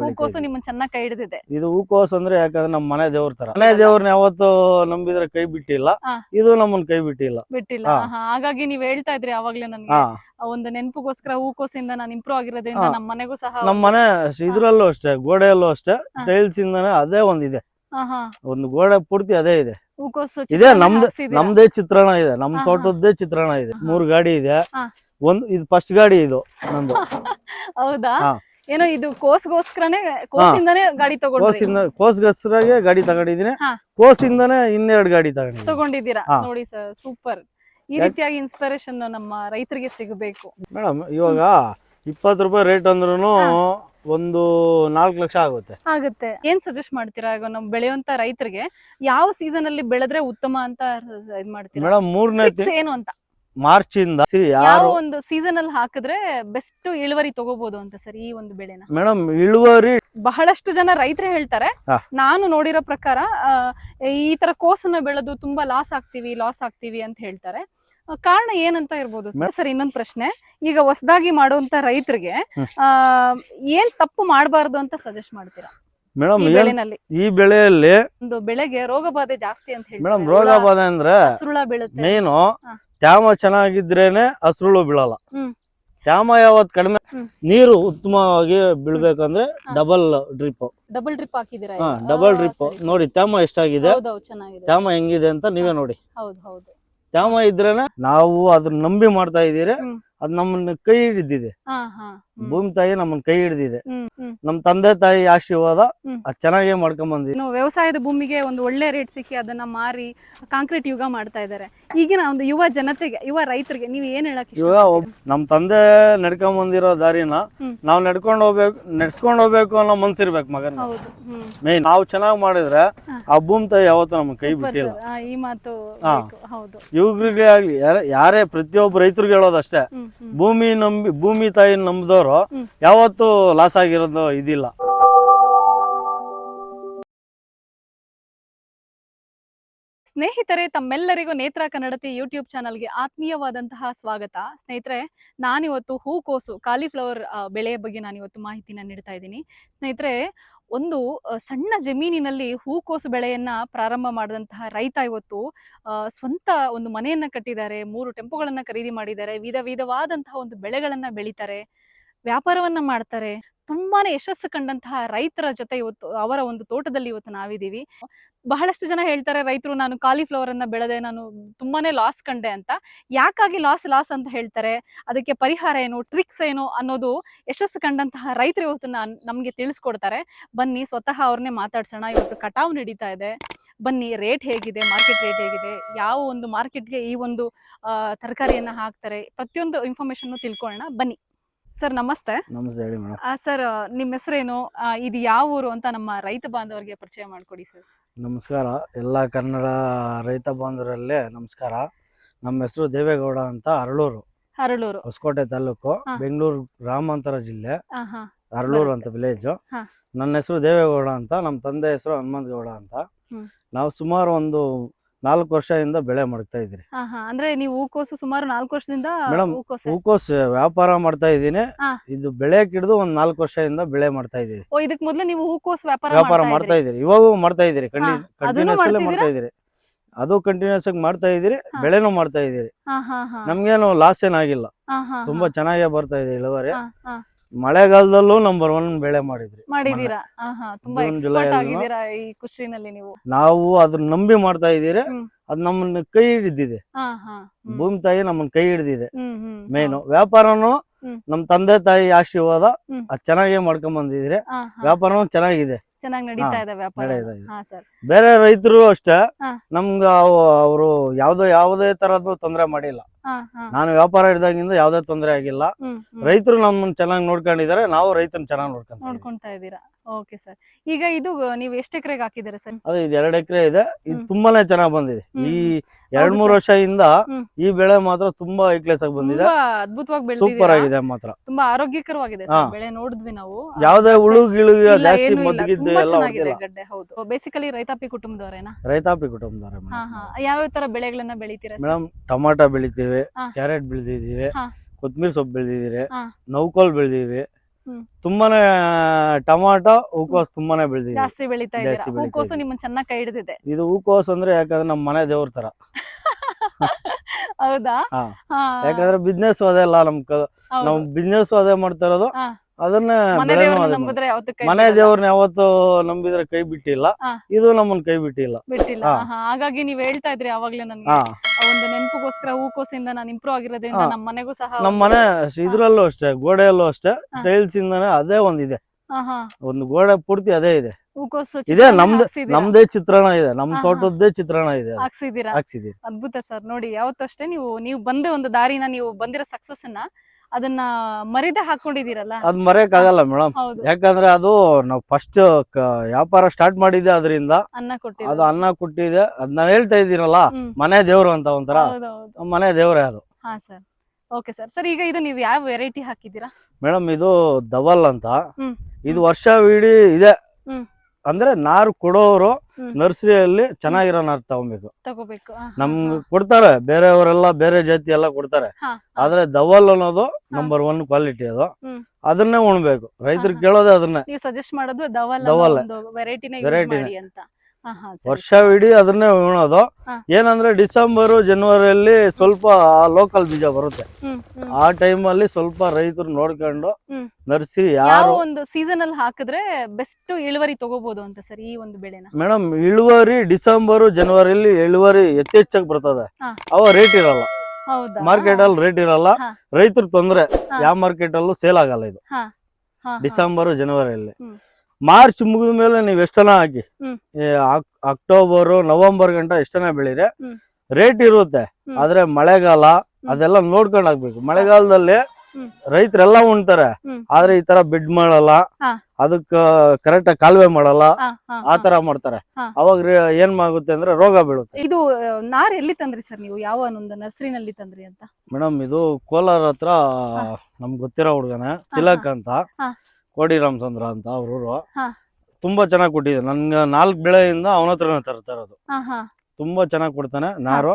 ಹೂಕೋಸು ನಿಮ್ಮನ್ನ ಚೆನ್ನಾಗಿ ಕೈ ಹಿಡಿದಿದೆ ಇದು ಹೂಕೋಸು ಅಂದ್ರೆ ಯಾಕಂದ್ರೆ ನಮ್ಮ ಮನೆ ದೇವ್ರ ತರ ಮನೆ ದೇವ್ರನ್ನ ಯಾವತ್ತು ನಂಬಿದ್ರೆ ಕೈ ಬಿಟ್ಟಿಲ್ಲ ಹಾ. ಇದು ನಮ್ಮನ್ ಕೈ ಬಿಟ್ಟಿಲ್ಲ ಬಿಟ್ಟಿಲ್ಲ ಹಾ. ಹಾ, ಹಾಗಾಗಿ ನೀವ್ ಹೇಳ್ತಾ ಇದ್ರಿ ಅವಾಗ್ಲೇ ನನ್ಗೆ ಹಾ ಆ ಒಂದು ನೆನಪಿಗೋಸ್ಕರ ಹೂಕೋಸಿಂದ ನಾನು ಇಂಪ್ರೂವ್ ಆಗಿರೋದ್ರಿಂದ ಹಾ. ನಮ್ಮ ಮನೆಗೂ ಸಹ ನಮ್ಮ ಮನೆ ಇದ್ರಲ್ಲೂ ಅಷ್ಟೇ ಗೋಡೆಯಲ್ಲೂ ಅಷ್ಟೇ ಹಾ. ಟೈಲ್ಸ್ ಇಂದಾನೆ ಅದೇ ಒಂದಿದೆ ಹಾ, ಹಾ. ಒಂದು ಗೋಡೆ ಪೂರ್ತಿ ಅದೇ ಇದೆ ಹೂಕೋಸು ಇದೆ ನಮ್ದು ಹಾಕ್ಸಿದೀರಾ? ನಮ್ದೇ ಚಿತ್ರಣ ಇದೆ ನಮ್ ಹಾ, ಹಾ. ತೋಟದ್ದೇ ಚಿತ್ರಣ ಇದೆ ಹಾ. ಮೂರ್ ಗಾಡಿ ಇದೆ ಹಾ. ಒಂದ್ ಇದು ಫಸ್ಟ್ ಗಾಡಿ ಇದು ನಮ್ದು ಹೌದಾ ಹಾ. ಏನೋ ಇದು ಕೋಸ್ಗೋಸ್ಕರನೇ ಕೋಸಿಂದಾನೇ ಗಾಡಿ ತಗೊಂಡ್ ಕೋಸಿಂದ ಕೋಸ್ಗಸ್ರಾಗೆ ಗಾಡಿ ತಗೊಂಡಿದೀನಿ ಹಾ. ಕೋಸಿಂದಾನೆ ಇನ್ನೆರಡು ಗಾಡಿ ತಗೊಂಡಿದ್ದೀನಿ. ತಗೊಂಡಿದ್ದೀರಾ? ಹಾ. ನೋಡಿ ಸರ್ ಸೂಪರ್. ಈ ರೀತಿಯಾಗಿ ಇನ್ಸ್ಪಿರೇಷನ್ ನಮ್ಮ ರೈತರಿಗೆ ಸಿಗಬೇಕು. ಮೇಡಮ್ ಇವಾಗ ಇಪ್ಪತ್ತು ರೂಪಾಯಿ ರೇಟ್ ಅಂದ್ರೂ ಒಂದು ನಾಲ್ಕು ಲಕ್ಷ ಆಗುತ್ತೆ. ಆಗುತ್ತೆ. ಏನ್ ಸಜೆಸ್ಟ್ ಮಾಡ್ತೀರಾ? ಈಗ ನಮ್ ಬೆಳೆಯುವಂತ ರೈತರಿಗೆ ಯಾವ ಸೀಸನ್ ಅಲ್ಲಿ ಬೆಳೆದ್ರೆ ಉತ್ತಮ ಅಂತ ಇದ್ ಮಾಡ್ತೀರಾ? ಮೇಡಮ್ ಮೂರನೇ Tips ಏನು ಅಂತ? ಮಾರ್ಚ್ ಇಂದ ಯಾವ ಯಾರು ಒಂದು ಸೀಸನ್ ಅಲ್ಲಿ ಹಾಕಿದ್ರೆ ಬೆಸ್ಟ್ ಇಳುವರಿ ತಗೋಬಹುದು ಅಂತ ಸರ್ ಈ ಒಂದು ಬೆಳೆನ? ಮೇಡಮ್ ಇಳುವರಿ ಬಹಳಷ್ಟು ಜನ ರೈತರೇ ಹೇಳ್ತಾರೆ. ಹಾ. ನಾನು ನೋಡಿರೋ ಪ್ರಕಾರ ಆ, ಈ ತರ ಕೋಸನ್ನ ಬೆಳೆದು ತುಂಬಾ ಲಾಸ್ ಆಗ್ತೀವಿ ಲಾಸ್ ಆಗ್ತೀವಿ ಅಂತ ಹೇಳ್ತಾರೆ. ಆ, ಕಾರಣ ಏನಂತ ಇರ್ಬೋದು ಸರ್? ಸರ್ ಇನ್ನೊಂದು ಪ್ರಶ್ನೆ. ಈಗ ಹೊಸದಾಗಿ ಮಾಡುವಂತ ರೈತರಿಗೆ ಹ್ಮ್. ಏನ್ ತಪ್ಪು ಮಾಡಬಾರ್ದು ಅಂತ ಸಜೆಸ್ಟ್ ಮಾಡ್ತೀರಾ? ಮೇಡಮ್ ಈ ಏನ್ ಬೆಳೆನಲ್ಲಿ. ಈ ಬೆಳೆಯಲ್ಲಿ ಒಂದು ಬೆಳೆಗೆ ರೋಗ ಬಾಧೆ ಜಾಸ್ತಿ ಅಂತ ಮೇಡಮ್ ರೋಗ ಬಾಧೆ ಅಂದ್ರೆ ಹಸ್ರುಳ ಬೀಳುತ್ತೆ. ಮೇನು ಹಾ. ತ್ಯಾಮ ಚೆನ್ನಾಗಿದ್ರೇನೆ ಹಸ್ರುಳು ಬೀಳಲ್ಲ. ತ್ಯಾಮ ಯಾವತ್ ಕಡಿಮೆ ನೀರು ಉತ್ತಮವಾಗಿ ಬೀಳ್ಬೇಕಂದ್ರೆ. Double drip. ಡಬಲ್ ಡ್ರಿಪ್ ಹಾಕಿದ್ರೆ ಡಬಲ್ ಡ್ರಿಪ್. ನೋಡಿ ತ್ಯಾಮ ಎಷ್ಟಾಗಿದೆ? ಚೆನ್ನಾಗಿದೆ. ತ್ಯಾಮ ಹೆಂಗಿದೆ ಅಂತ ನೀವೇ ನೋಡಿ. ತ್ಯಾಮ ಇದ್ರೇನೆ ನಾವು ಅದನ್ನ ನಂಬಿ ಮಾಡ್ತಾ ಇದೀರಿ. ಅದ್ ನಮ್ಮನ್ನ ಕೈ ಹಿಡಿದಿದೆ. ಭೂಮಿ ತಾಯಿ ನಮ್ಮನ್ನ ಕೈ ಹಿಡಿದಿದೆ. ನಮ್ ತಂದೆ ತಾಯಿ ಆಶೀರ್ವಾದ. ಅದ್ ಚೆನ್ನಾಗೇ ಮಾಡ್ಕೊಂಡ್ ಬಂದಿದೆ ವ್ಯವಸಾಯದ ಭೂಮಿಗೆ ಒಂದು ಒಳ್ಳೆ ರೇಟ್ ಸಿಕ್ಕಿ ಅದನ್ನ ಮಾರಿ ಕಾಂಕ್ರೀಟ್ ಯುಗ ಮಾಡ್ತಾ ಇದಾರೆ. ಈಗಿನ ಒಂದು ಯುವ ಜನತೆಗೆ ಯುವ ರೈತರಿಗೆ ನೀವ್ ಏನ್ ಹೇಳಕ್ ಇವಾಗ ಒಬ್- ನಮ್ ತಂದೆ ನಡ್ಕೊಂಡ್ ಬಂದಿರೋ ದಾರಿನ. ನಾವ್ ನಡ್ಕೊಂಡ್ ಹೋಗ್ಬೇಕು ನಡ್ಸ್ಕೊಂಡ್ ಹೋಗ್ಬೇಕು ಅನ್ನೋ ಮನ್ಸಿರ್ಬೇಕು ಮಗನ. ಹೌದು ಹ್ಮ್. ಮೇನ್ ನಾವ್ ಚೆನ್ನಾಗ್ ಮಾಡಿದ್ರೆ ಆ ಭೂಮಿ ತಾಯಿ ಯಾವತ್ತೂ ನಮ್ ಕೈ ಬಿಟ್ಟಿಲ್ಲ. ಆ, ಈ ಮಾತು. ಬೇಕು. ಹೌದು. ಯುವಕರಿಗೆ ಆಗ್ಲಿ ಯಾರ- ಯಾರೇ ಪ್ರತಿಯೊಬ್ಬ ರೈತರಿಗೆ ಹೇಳೋದಷ್ಟೇ. ಹ್ಮ್. ಭೂಮಿ ನಂಬಿ ಭೂಮಿ ತಾಯಿ ನಂಬಿದವರು ಯಾವತ್ತು ಯಾವತ್ತೂ ಲಾಸ್ ಆಗಿರೋದು ಇದಿಲ್ಲ. ಸ್ನೇಹಿತರೆ, ತಮ್ಮೆಲ್ಲರಿಗೂ ನೇತ್ರ ಕನ್ನಡತಿ ಯೂಟ್ಯೂಬ್ ಚಾನಲ್ಗೆ ಆತ್ಮೀಯವಾದಂತಹ ಸ್ವಾಗತ. ಸ್ನೇಹಿತರೆ, ನಾನಿವತ್ತು ಹೂಕೋಸು ಕಾಲಿಫ್ಲವರ್ ಬೆಳೆಯ ಬಗ್ಗೆ ನಾನಿವತ್ತು ಮಾಹಿತಿನ ನೀಡ್ತಾ ಇದ್ದೀನಿ. ಸ್ನೇಹಿತರೆ, ಒಂದು ಸಣ್ಣ ಜಮೀನಿನಲ್ಲಿ ಹೂಕೋಸು ಬೆಳೆಯನ್ನ ಪ್ರಾರಂಭ ಮಾಡಿದಂತಹ ರೈತ ಇವತ್ತು ಸ್ವಂತ ಒಂದು ಮನೆಯನ್ನ ಕಟ್ಟಿದ್ದಾರೆ, ಮೂರು ಟೆಂಪೋಗಳನ್ನ ಖರೀದಿ ಮಾಡಿದ್ದಾರೆ, ವಿಧ ವಿಧವಾದಂತಹ ಒಂದು ಬೆಳೆಗಳನ್ನ ಬೆಳಿತಾರೆ. ವ್ಯಾಪಾರವನ್ನ ಮಾಡ್ತಾರೆ. ತುಂಬಾನೇ ಯಶಸ್ಸು ಕಂಡಂತಹ ರೈತರ ಜೊತೆ ಇವತ್ತು ಅವರ ಒಂದು ತೋಟದಲ್ಲಿ ಇವತ್ತು ನಾವಿದ್ದೀವಿ. ಬಹಳಷ್ಟು ಜನ ಹೇಳ್ತಾರೆ, ರೈತರು, ನಾನು ಕಾಲಿಫ್ಲವರ್ ಅನ್ನ ಬೆಳೆದೆ, ನಾನು ತುಂಬಾನೇ ಲಾಸ್ ಕಂಡೆ ಅಂತ. ಯಾಕಾಗಿ ಲಾಸ್ ಲಾಸ್ ಅಂತ ಹೇಳ್ತಾರೆ? ಅದಕ್ಕೆ ಪರಿಹಾರ ಏನು ಟ್ರಿಕ್ಸ್ ಏನು ಅನ್ನೋದು ಯಶಸ್ಸು ಕಂಡಂತಹ ರೈತರು ಇವತ್ತು ನಮ್ಗೆ ತಿಳಿಸ್ಕೊಡ್ತಾರೆ. ಬನ್ನಿ, ಸ್ವತಃ ಅವ್ರನ್ನೇ ಮಾತಾಡ್ಸೋಣ. ಇವತ್ತು ಕಟಾವು ನಡೀತಾ ಇದೆ. ಬನ್ನಿ ರೇಟ್ ಹೇಗಿದೆ ಮಾರ್ಕೆಟ್ ರೇಟ್ ಹೇಗಿದೆ, ಯಾವ ಒಂದು ಮಾರ್ಕೆಟ್ಗೆ ಈ ಒಂದು ತರಕಾರಿಯನ್ನ ಹಾಕ್ತಾರೆ, ಪ್ರತಿಯೊಂದು ಇನ್ಫಾರ್ಮೇಶನ್ ತಿಳ್ಕೊಳ್ಳೋಣ. ಬನ್ನಿ. ಸರ್ ನಮಸ್ತೆ. ನಮಸ್ತೆ ಹೇಳಿ ಮೇಡಮ್. ಸರ್ ನಿಮ್ಮ ಹೆಸರೇನು? ಇದು ಯಾವ ಊರು ಅಂತ ನಮ್ಮ ರೈತ ಬಾಂಧವರಿಗೆ ಪರಿಚಯ ಮಾಡ್ಕೊಡಿ ಸರ್. ನಮಸ್ಕಾರ. ಎಲ್ಲ ಕನ್ನಡ ರೈತ ಬಾಂಧವರಲ್ಲೇ ನಮಸ್ಕಾರ. ನಮ್ಮ ಹೆಸರು ದೇವೇಗೌಡ ಅಂತ ಅರಳೂರು. ಅರಳೂರು. ಹೊಸಕೋಟೆ ತಾಲೂಕು ಬೆಂಗಳೂರು ಗ್ರಾಮಾಂತರ ಜಿಲ್ಲೆ. ಅರಳೂರು ಅಂತ ವಿಲೇಜ್ ನನ್ನ ಹೆಸರು ದೇವೇಗೌಡ ಅಂತ ನಮ್ಮ ತಂದೆ ಹೆಸರು ಹನುಮಂತ ಗೌಡ ಅಂತ ನಾವು ಸುಮಾರು ಒಂದು ನಾಲ್ಕು ವರ್ಷದಿಂದ ಬೆಳೆ ಮಾಡ್ತಾ ಹಾ ಹಾ. ಅಂದ್ರೆ ನೀವು ಹೂಕೋಸು ಸುಮಾರು ನಾಲ್ಕು ವರ್ಷದಿಂದ ಮೇಡಮ್, ಹೂಕೋಸು. ಹೂಕೋಸ್ ವ್ಯಾಪಾರ ಮಾಡ್ತಾ ಇದ್ದೀನಿ. ಹಾ. ಇದು ಬೆಳೆ ಕಿಡಿದು ಒಂದ್ ನಾಲ್ಕು ವರ್ಷದಿಂದ ಬೆಳೆ ಮಾಡ್ತಾ ಇದ್ದೀವಿ ಓ ಇದಕ್ ಮೊದ್ಲು ನೀವು ಹೂಕೋಸು ವ್ಯಾಪಾರ ವ್ಯಾಪಾರ ಮಾಡ್ತಾ ಇದೀರಿ. ಇವಾಗ ಇದ್ದೀರಿ. ಇವಾಗೂ ಮಾಡ್ತಾ ಇದ್ದೀರಿ. ಅದನ್ನು ಕಂಟಿನ್ಯೂಸ್ ಅಲ್ಲೇ ಮಾಡ್ತಾ ಇದ್ದೀರಿ. ಅದು ಕಂಟಿನ್ಯೂಸ್ ಆಗಿ ಮಾಡ್ತಾ ಇದ್ದೀರಿ. ಹಾ. ಬೆಳೆನೂ ಮಾಡ್ತಾ ಇದ್ದೀರಿ. ಹಾ ಹಾ ಹಾ. ನಮ್ಗೇನು ಲಾಸ್ ಏನಾಗಿಲ್ಲ ಹಾ, ಹಾ, ತುಂಬಾ ಚೆನ್ನಾಗೇ ಬರ್ತಾ ಇದೆ ಇಳುವರಿ. ಹಾ, ಹಾ. ಮಳೆಗಾಲದಲ್ಲೂ ನಂಬರ್ ಒನ್ ಬೆಳೆ ಮಾಡಿದ್ರಿ ಮಾಡಿದೀರಾ ಹಾ ಹಾ ತುಂಬಾ ಜೂನ್, ಜುಲೈ ಎಕ್ಸ್ಪರ್ಟ್ ಅಲ್ವಾ? ಆಗಿದ್ದೀರಾ ಈ ಖುಷಿನಲ್ಲಿ ನೀವು ನಾವು ಅದನ್ನ ನಂಬಿ ಮಾಡ್ತಾ ಇದೀರಿ ಹ್ಮ್. ಅದ್ ನಮ್ಮನ್ನ ಕೈ ಹಿಡಿದಿದೆ ಹ್ಮ್. ಭೂಮಿ ತಾಯಿ ನಮ್ಮನ್ನ ಕೈ ಹಿಡಿದಿದೆ ಹ್ಮ್ ಹ್ಮ್ ಮೇನು ವ್ಯಾಪಾರನು ಹ್ಮ್. ನಮ್ ತಂದೆ ತಾಯಿ ಆಶೀರ್ವಾದ ಹ್ಮ್. ಅದ್ ಚೆನ್ನಾಗೇ ಮಾಡ್ಕೊಂಡ್ ಬಂದಿದ್ರೆ ವ್ಯಾಪಾರನು. ಚೆನ್ನಾಗಿದೆ ಚೆನ್ನಾಗಿ ನಡೀತಾ ಹಾ, ಇದೆ ವ್ಯಾಪಾರ ನಡೀತಾ ಇದೆ. ಹಾ ಸರ್ ಬೇರೆ ರೈತರು ಅಷ್ಟೇ ಹಾ. ನಮ್ಗ ಅವರು ಯಾವ್ದೋ ಯಾವುದೇ ತರದ್ದು ತೊಂದರೆ ಮಾಡಿಲ್ಲ ನಾನು ವ್ಯಾಪಾರ ಹಿಡಿದಾಗಿಂದ ಯಾವ್ದೇ ತೊಂದರೆ ಆಗಿಲ್ಲ. ರೈತರು ನಮ್ಮನ್ನ ಚೆನ್ನಾಗಿ ನೋಡ್ಕೊಂಡಿದ್ದಾರೆ ನಾವು ರೈತನ ಚೆನ್ನಾಗಿ ನೋಡ್ಕೊಂತ ನೋಡ್ಕೊಂತಾ ಇದ್ದೀರಾ? Okay sir. ಈಗ ಇದು ನೀವು ಎಷ್ಟು ಎಕರೆಗೆ ಹಾಕಿದ್ದೀರಾ ಸರ್? ಅದು ಇದು ಎರಡು ಎಕರೆ ಇದೆ. ಇದು ತುಂಬಾನೇ ಚೆನ್ನಾಗಿ ಬಂದಿದೆ. ಈ. ಎರಡ್ ಮೂರು. ವರ್ಷದಿಂದ ಈ ಬೆಳೆ ಮಾತ್ರ ತುಂಬಾ ಐಕ್ಲೆಸ್ ಆಗಿ ಬಂದಿದೆ. ಅದ್ಭುತವಾಗಿ ಸೂಪರ್ ಆಗಿದೆ ಮಾತ್ರ. ತುಂಬಾ ಆರೋಗ್ಯಕರವಾಗಿದೆ ಸರ್ ಬೆಳೆ ನೋಡಿದ್ವಿ ನಾವು. ಯಾವ್ದೇ ಹುಳು ಗಿಳು ಜಾಸ್ತಿ ಮದ್ಗಿದ್ದು ಎಲ್ಲ ಗಡ್ಡೆ ಹೌದು. ಬೇಸಿಕಲಿ ರೈತಾಪಿ ಕುಟುಂಬದವರೇನಾ? ರೈತಾಪಿ ಕುಟುಂಬದವರೇ ಯಾವ ತರ ಬೆಳೆಗಳನ್ನ ಬೆಳಿತೀರಾ ಮೇಡಮ್ ಟೊಮಾಟೊ ಬೆಳಿತೀವಿ. ಕ್ಯಾರೆಟ್ ಬೆಳೆದಿದ್ದೀವಿ. ಕೊತ್ಮೀರಿ ಸೊಪ್ಪು ಬೆಳೆದಿದ್ದೀರಿ. ನೌಕೋಲ್ ಬೆಳೆದಿವಿ. ತುಂಬಾನೇ ಟೊಮಾಟೊ ಹೂಕೋಸ್ ತುಂಬಾನೇ ಬೆಳೆದಿದೆ ಜಾಸ್ತಿ ಬೆಳಿತಾ ಇದ್ದೀರಾ ಜಾಸ್ತಿ ಬೆಳಿತಾ ಹೂಕೋಸು ಇದ್ದೀವಿ. ನಿಮ್ಮನ್ನ ಚೆನ್ನಾಗಿ ಕೈ ಹಿಡಿದಿದೆ ಇದು ಹೂಕೋಸ್ ಅಂದ್ರೆ ಯಾಕಂದ್ರೆ ನಮ್ಮ ಮನೆ ದೇವ್ರ ತರ ಹೌದಾ ಹಾ. ಹಾ. ಯಾಕಂದ್ರೆ ಬಿಸ್ನೆಸ್ ಅದೇ ಅಲ್ಲ ನಮ್ ಕ- ಹೌದು. ನಾವು ಬಿಸ್ನೆಸ್ ಅದೇ ಮಾಡ್ತಾ ಇರೋದು ಹಾ. ಅದನ್ನ ಮನೆ ಬೆಳೆನೂ ದೇವ್ರನ್ನ ಅದೇ ನಂಬಿದ್ರೆ ಯಾವತ್ತೂ ಕೈ ಮನೆ ಬಿಡಲ್ಲ. ದೇವ್ರನ್ನ ಯಾವತ್ತು ನಂಬಿದ್ರೆ ಕೈ ಬಿಟ್ಟಿಲ್ಲ ಹಾ. ಇದು ನಮ್ಮನ್ ಕೈ ಬಿಟ್ಟಿಲ್ಲ ಬಿಟ್ಟಿಲ್ಲ ಹಾ. ಹಾ, ಹಾಗಾಗಿ ನೀವ್ ಹೇಳ್ತಾ ಇದ್ರಿ ಅವಾಗ್ಲೇ ನನ್ಗೆ ಹಾ ಒಂದು ನೆನಪಿಗೋಸ್ಕರ ಹೂಕೋಸಿಂದ ನಾನು ಇಂಪ್ರೂವ್ ಆಗಿರೋದ್ರಿಂದ ಹಾ. ನಮ್ಮ ಮನೆಗೂ ಸಹ ನಮ್ಮ ಮನೆ ಇದ್ರಲ್ಲೂ ಅಷ್ಟೇ ಗೋಡೆಯಲ್ಲೂ ಅಷ್ಟೇ ಹಾ. ಟೈಲ್ಸ್ ಇಂದಾನೆ ಅದೇ ಒಂದಿದೆ ಹಾ. ಒಂದು ಗೋಡೆ ಪೂರ್ತಿ ಅದೇ ಇದೆ ಹೂಕೋಸು ಇದೆ ನಮ್ದು ಹಾಕ್ಸಿದೀರಾ? ನಮ್ದೇ ಚಿತ್ರಣ ಇದೆ ನಮ್ ಹಾ, ಹಾ. ತೋಟದ್ದೇ ಚಿತ್ರಣ ಇದೆ ಅದು. ಹಾಕ್ಸಿದೀರಾ ಅದ್ಭುತ ಸರ್ ನೋಡಿ ಯಾವತ್ತಷ್ಟೇ ನೀವು ನೀವು ಬಂದ ಒಂದು ದಾರಿನ ನೀವು ಬಂದಿರೋ ಸಕ್ಸಸ್ ಅನ್ನ ಅದನ್ನ ಮರಿದೆ ಹಾಕೊಂಡಿದೀರಲ್ಲ ಅದ್ ಮರೆಯಕ್ ಆಗಲ್ಲ ಮೇಡಮ್. ಹೌದು. ಯಾಕಂದ್ರೆ ಅದು ನಾವು ಫಸ್ಟ್ ವ್ಯಾಪಾರ ಸ್ಟಾರ್ಟ್ ಮಾಡಿದ್ದೆ ಅದರಿಂದ. ಅನ್ನ ಅದು ಅನ್ನ ಕೊಟ್ಟಿದೆ. ಅದ್ ನಾವ್ ಹೇಳ್ತಾ ಇದೀನಲ್ಲ ಹ್ಮ್. ಮನೆ ದೇವ್ರು ಅಂತ ಒಂಥರ. ನಮ್ ಮನೆ ದೇವ್ರೇ ಅದು. ಹಾ ಸರ್. Okay sir. ಸರ್ ಈಗ ಇದು ನೀವು ಯಾವ ವೆರೈಟಿ ಹಾಕಿದ್ದೀರಾ? ಮೇಡಮ್ ಇದು ದವಲ್ ಅಂತ. ಹ್ಮ್. ಇದು ವರ್ಷ ಇಡೀ ಇದೆ. ಹ್ಮ್. ಅಂದ್ರೆ ನಾರು ಕೊಡೋರು. ನರ್ಸರಿಯಲ್ಲಿ ಚೆನ್ನಾಗಿರೋ ನಾರು ತಗೊಬೇಕು. ತಗೋಬೇಕು. ನಮ್. ಕೊಡ್ತಾರೆ ಬೇರೆಯವರೆಲ್ಲ ಬೇರೆ ಜಾತಿ ಎಲ್ಲ ಕೊಡ್ತಾರೆ. ಆದ್ರೆ ದವಲ್ ಅನ್ನೋದು ನಂಬರ್ ಒನ್ ಕ್ವಾಲಿಟಿ ಅದು. ಅದನ್ನೇ ಉಣ್ಬೇಕು. ರೈತರು. ಕೇಳೋದೇ ಅದನ್ನೇ. ಸಜೆಸ್ಟ್ ಮಾಡೋದು ದವಲ್ ವೆರೈಟಿ ಒಂದು ವೆರೈಟಿನ ಮಾಡಿ ಅಂತ. ಹಾ ಹಾ ಸರಿ. ವರ್ಷ ಇಡೀ ಅದನ್ನೇ ಉಣೋದು. ಏನಂದ್ರೆ ಡಿಸೆಂಬರ್ ಜನವರಿಯಲ್ಲಿ ಸ್ವಲ್ಪ ಲೋಕಲ್ ಬೀಜ ಬರುತ್ತೆ. ಆ ಟೈಮ್ ಅಲ್ಲಿ ಸ್ವಲ್ಪ ರೈತರು ನೋಡ್ಕೊಂಡು ನರ್ಸಿ ನರ್ಸರಿ ಯಾರು ಒಂದು ಸೀಸನ್ ಅಲ್ಲಿ ಹಾಕಿದ್ರೆ ಬೆಸ್ಟ್ ಇಳುವರಿ ತಗೋಬಹುದು ಅಂತ ಸರ್ ಈ ಒಂದು ಬೆಳೆನ? ಮೇಡಮ್ ಇಳುವರಿ ಡಿಸೆಂಬರ್ ಜನವರಿಯಲ್ಲಿ ಇಳುವರಿ ಯಥೇಚ್ಛಾಗಿ ಬರ್ತದೆ. ಅವ ರೇಟ್ ಇರಲ್ಲ. ಮಾರ್ಕೆಟ್ ಅಲ್ಲಿ ರೇಟ್ ಇರಲ್ಲ. ರೈತರು ತೊಂದ್ರೆ ಯಾವ ಮಾರ್ಕೆಟ್ ಅಲ್ಲೂ ಸೇಲ್ ಆಗಲ್ಲ ಇದು. ಡಿಸೆಂಬರ್ ಜನವರಿಯಲ್ಲಿ. ಮಾರ್ಚ್ ಮುಗಿದ ಮೇಲೆ ನೀವು ಎಷ್ಟನ ಹಾಕಿ? ಅಕ್ಟೋಬರ್ ನವೆಂಬರ್ ಗಂಟ ಎಷ್ಟನ ಬೆಳೀರಿ? ರೇಟ್ ಇರುತ್ತೆ. ಆದ್ರೆ ಮಳೆಗಾಲ ಅದೆಲ್ಲ ನೋಡ್ಕೊಂಡ್ ಹಾಕ್ಬೇಕು. ಮಳೆಗಾಲದಲ್ಲಿ. ರೈತರೆಲ್ಲ ಉಣ್ತಾರೆ. ಆದ್ರೆ ಈ ತರ ಬಿಡ್ ಮಾಡಲ್ಲ. ಅದಕ್ಕ ಕರೆಕ್ಟ್ ಆಗಿ ಕಾಲುವೆ ಮಾಡಲ್ಲ. ಆ ತರ ಮಾಡ್ತಾರೆ. ಅವಾಗ ಏನ್ ಆಗುತ್ತೆ ಅಂದ್ರೆ ರೋಗ ಬೀಳುತ್ತೆ. ಇದು ನಾರ್ ಎಲ್ಲಿ ತಂದ್ರಿ ಸರ್ ನೀವು? ಯಾವ ಒಂದು ನರ್ಸರಿನಲ್ಲಿ ತಂದ್ರಿ ಅಂತ? ಮೇಡಮ್ ಇದು ಕೋಲಾರ ಹತ್ರ ನಮ್ಗೆ ಗೊತ್ತಿರೋ ಹುಡುಗನ ತಿಲಕ್ ಅಂತ. ಕೋಡಿ ರಾಮಚಂದ್ರ ಅಂತ ಅವ್ರ ಊರು ಹಾ. ತುಂಬಾ ಚೆನ್ನಾಗಿ ಕೊಟ್ಟಿದೆ ನನ್ಗೆ ನಾಲ್ಕು ಬೆಳೆಯಿಂದ ಅವನ ಹತ್ರನೇ ತರ್ತಾ ಇರೋದು ತುಂಬಾ ಚೆನ್ನಾಗಿ ಕೊಡ್ತಾನೆ ನಾರು.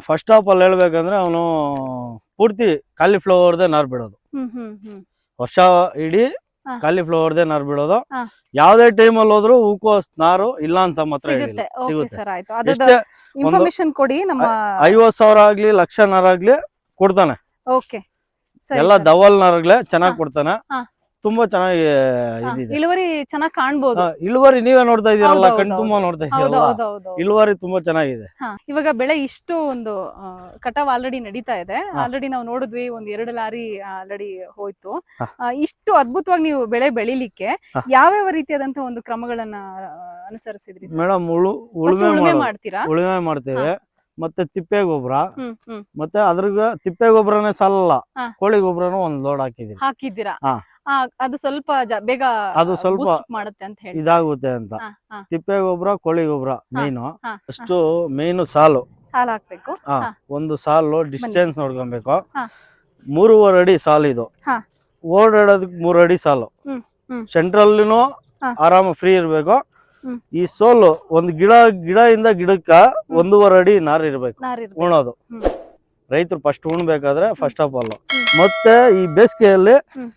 ಫಸ್ಟ್ ಆಫ್ ಆಲ್ ಹೇಳ್ಬೇಕಂದ್ರೆ ಅವನು ಪೂರ್ತಿ ಕಾಲಿಫ್ಲವರ್ದೇ ನಾರು ಬಿಡೋದು. ವರ್ಷ ಇಡೀ. ಕಾಲಿಫ್ಲವರ್ದೇ ನಾರು ಬಿಡೋದು. ಯಾವ್ದೇ ಟೈಮ್ ಅಲ್ಲಿ ಹೋದ್ರು ಹೂಕೋಸ್ ನಾರು ಇಲ್ಲ ಅಂತ ಮಾತ್ರ ಸಿಗುತ್ತೆ. ಇನ್ಫಾರ್ಮೇಶನ್ ಕೊಡಿ ನಮ್ಮ ಐವತ್ ಸಾವಿರ ಆಗ್ಲಿ ಲಕ್ಷ ನಾರಾಗ್ಲಿ ಕೊಡ್ತಾನೆ. ಓಕೆ ಎಲ್ಲ. ದವಲ್ ನಾರಾಗ್ಲೆ ಚೆನ್ನಾಗಿ ಕೊಡ್ತಾನೆ. ತುಂಬಾ ಚೆನ್ನಾಗಿ ಇದಿದೆ. ಇಳುವರಿ ಚೆನ್ನಾಗಿ ಕಾಣ್ಬೋದು. ಹಾ, ಇಳುವರಿ ನೀವೇ ನೋಡ್ತಾ ಇದೀರಲ್ಲ ಕಣ್ ತುಂಬಾ ನೋಡ್ತಾ ಹೌದು ಇದೀರಲ್ಲ ಹೌದು ಹೌದು. ಇಳುವರಿ ತುಂಬಾ ಚೆನ್ನಾಗಿದೆ. ಹಾ ಇವಾಗ ಬೆಳೆ ಇಷ್ಟು ಒಂದು ಆ, ಕಟಾವ್ ಆಲ್ರೆಡಿ ನಡೀತಾ ಇದೆ. ಆಲ್ರೆಡಿ ನಾವು ನೋಡಿದ್ವಿ ಒಂದ್ ಎರಡು ಲಾರಿ ಆಲ್ರೆಡಿ ಹೋಯ್ತು. ಹಾ. ಆ, ಇಷ್ಟು ಅದ್ಭುತವಾಗಿ ನೀವು ಬೆಳೆ ಬೆಳಿಲಿಕ್ಕೆ ಹಾ. ಯಾವ್ಯಾವ ರೀತಿಯಾದಂತಹ ಒಂದು ಕ್ರಮಗಳನ್ನ ಆ, ಅನುಸರಿಸಿದ್ರಿ sir? ಮೇಡಮ್ ಉಳು First ಉಳುಮೆ ಉಳುಮೆ ಮಾಡೋದು. ಮಾಡ್ತೀರಾ? ಉಳುಮೆ ಮಾಡ್ತೇವೆ. ಮತ್ತೆ ತಿಪ್ಪೆ ಗೊಬ್ಬರ. ಹ್ಮ್ ಹ್ಮ್. ಮತ್ತೆ ಅದ್ರಾಗ ತಿಪ್ಪೆ ಗೊಬ್ಬರನೇ ಸಾಲಲ್ಲ ಹಾ. ಕೋಳಿ ಗೊಬ್ಬರನು ಒಂದ್ ಲೋಡ್ ಹಾಕಿದೀವಿ ಹಾಕಿದ್ದೀರಾ? ಹಾ. ಅದು ಸ್ವಲ್ಪ ಬೇಗ ಅದು ಸ್ವಲ್ಪ ಮಾಡುತ್ತೆ ಅಂತ ಹೇಳಿ ಇದಾಗುತ್ತೆ ಅಂತ. ತಿಪ್ಪೆ ಗೊಬ್ಬರ ಕೋಳಿ ಗೊಬ್ಬರ ಮೀನು ಅಷ್ಟು ಮೀನು ಸಾಲು ಸಾಲು ಹಾಕ್ಬೇಕು. ಒಂದು ಸಾಲು ಡಿಸ್ಟೆನ್ಸ್ ನೋಡ್ಕೊಬೇಕು. ಮೂರುವರೆ ಅಡಿ ಸಾಲು ಇದು. ಓಡಾಡೋದಕ್ಕೆ ಮೂರು ಅಡಿ ಸಾಲು. ಸೆಂಟ್ರಲ್ಲಿನೂ ಆರಾಮ ಫ್ರೀ ಇರಬೇಕು ಈ ಸೋಲು ಒಂದು ಗಿಡ ಗಿಡ ಇಂದ ಗಿಡಕ್ಕ ಒಂದೂವರೆ ಅಡಿ ನಾರು ಇರಬೇಕು. ಉಣೋದು. ರೈತರು ಫಸ್ಟ್ ಉಣ್ಬೇಕಾದ್ರೆ ಫಸ್ಟ್ ಆಫ್ ಆಲ್. ಮತ್ತೆ ಈ ಬೇಸಿಗೆಯಲ್ಲಿ.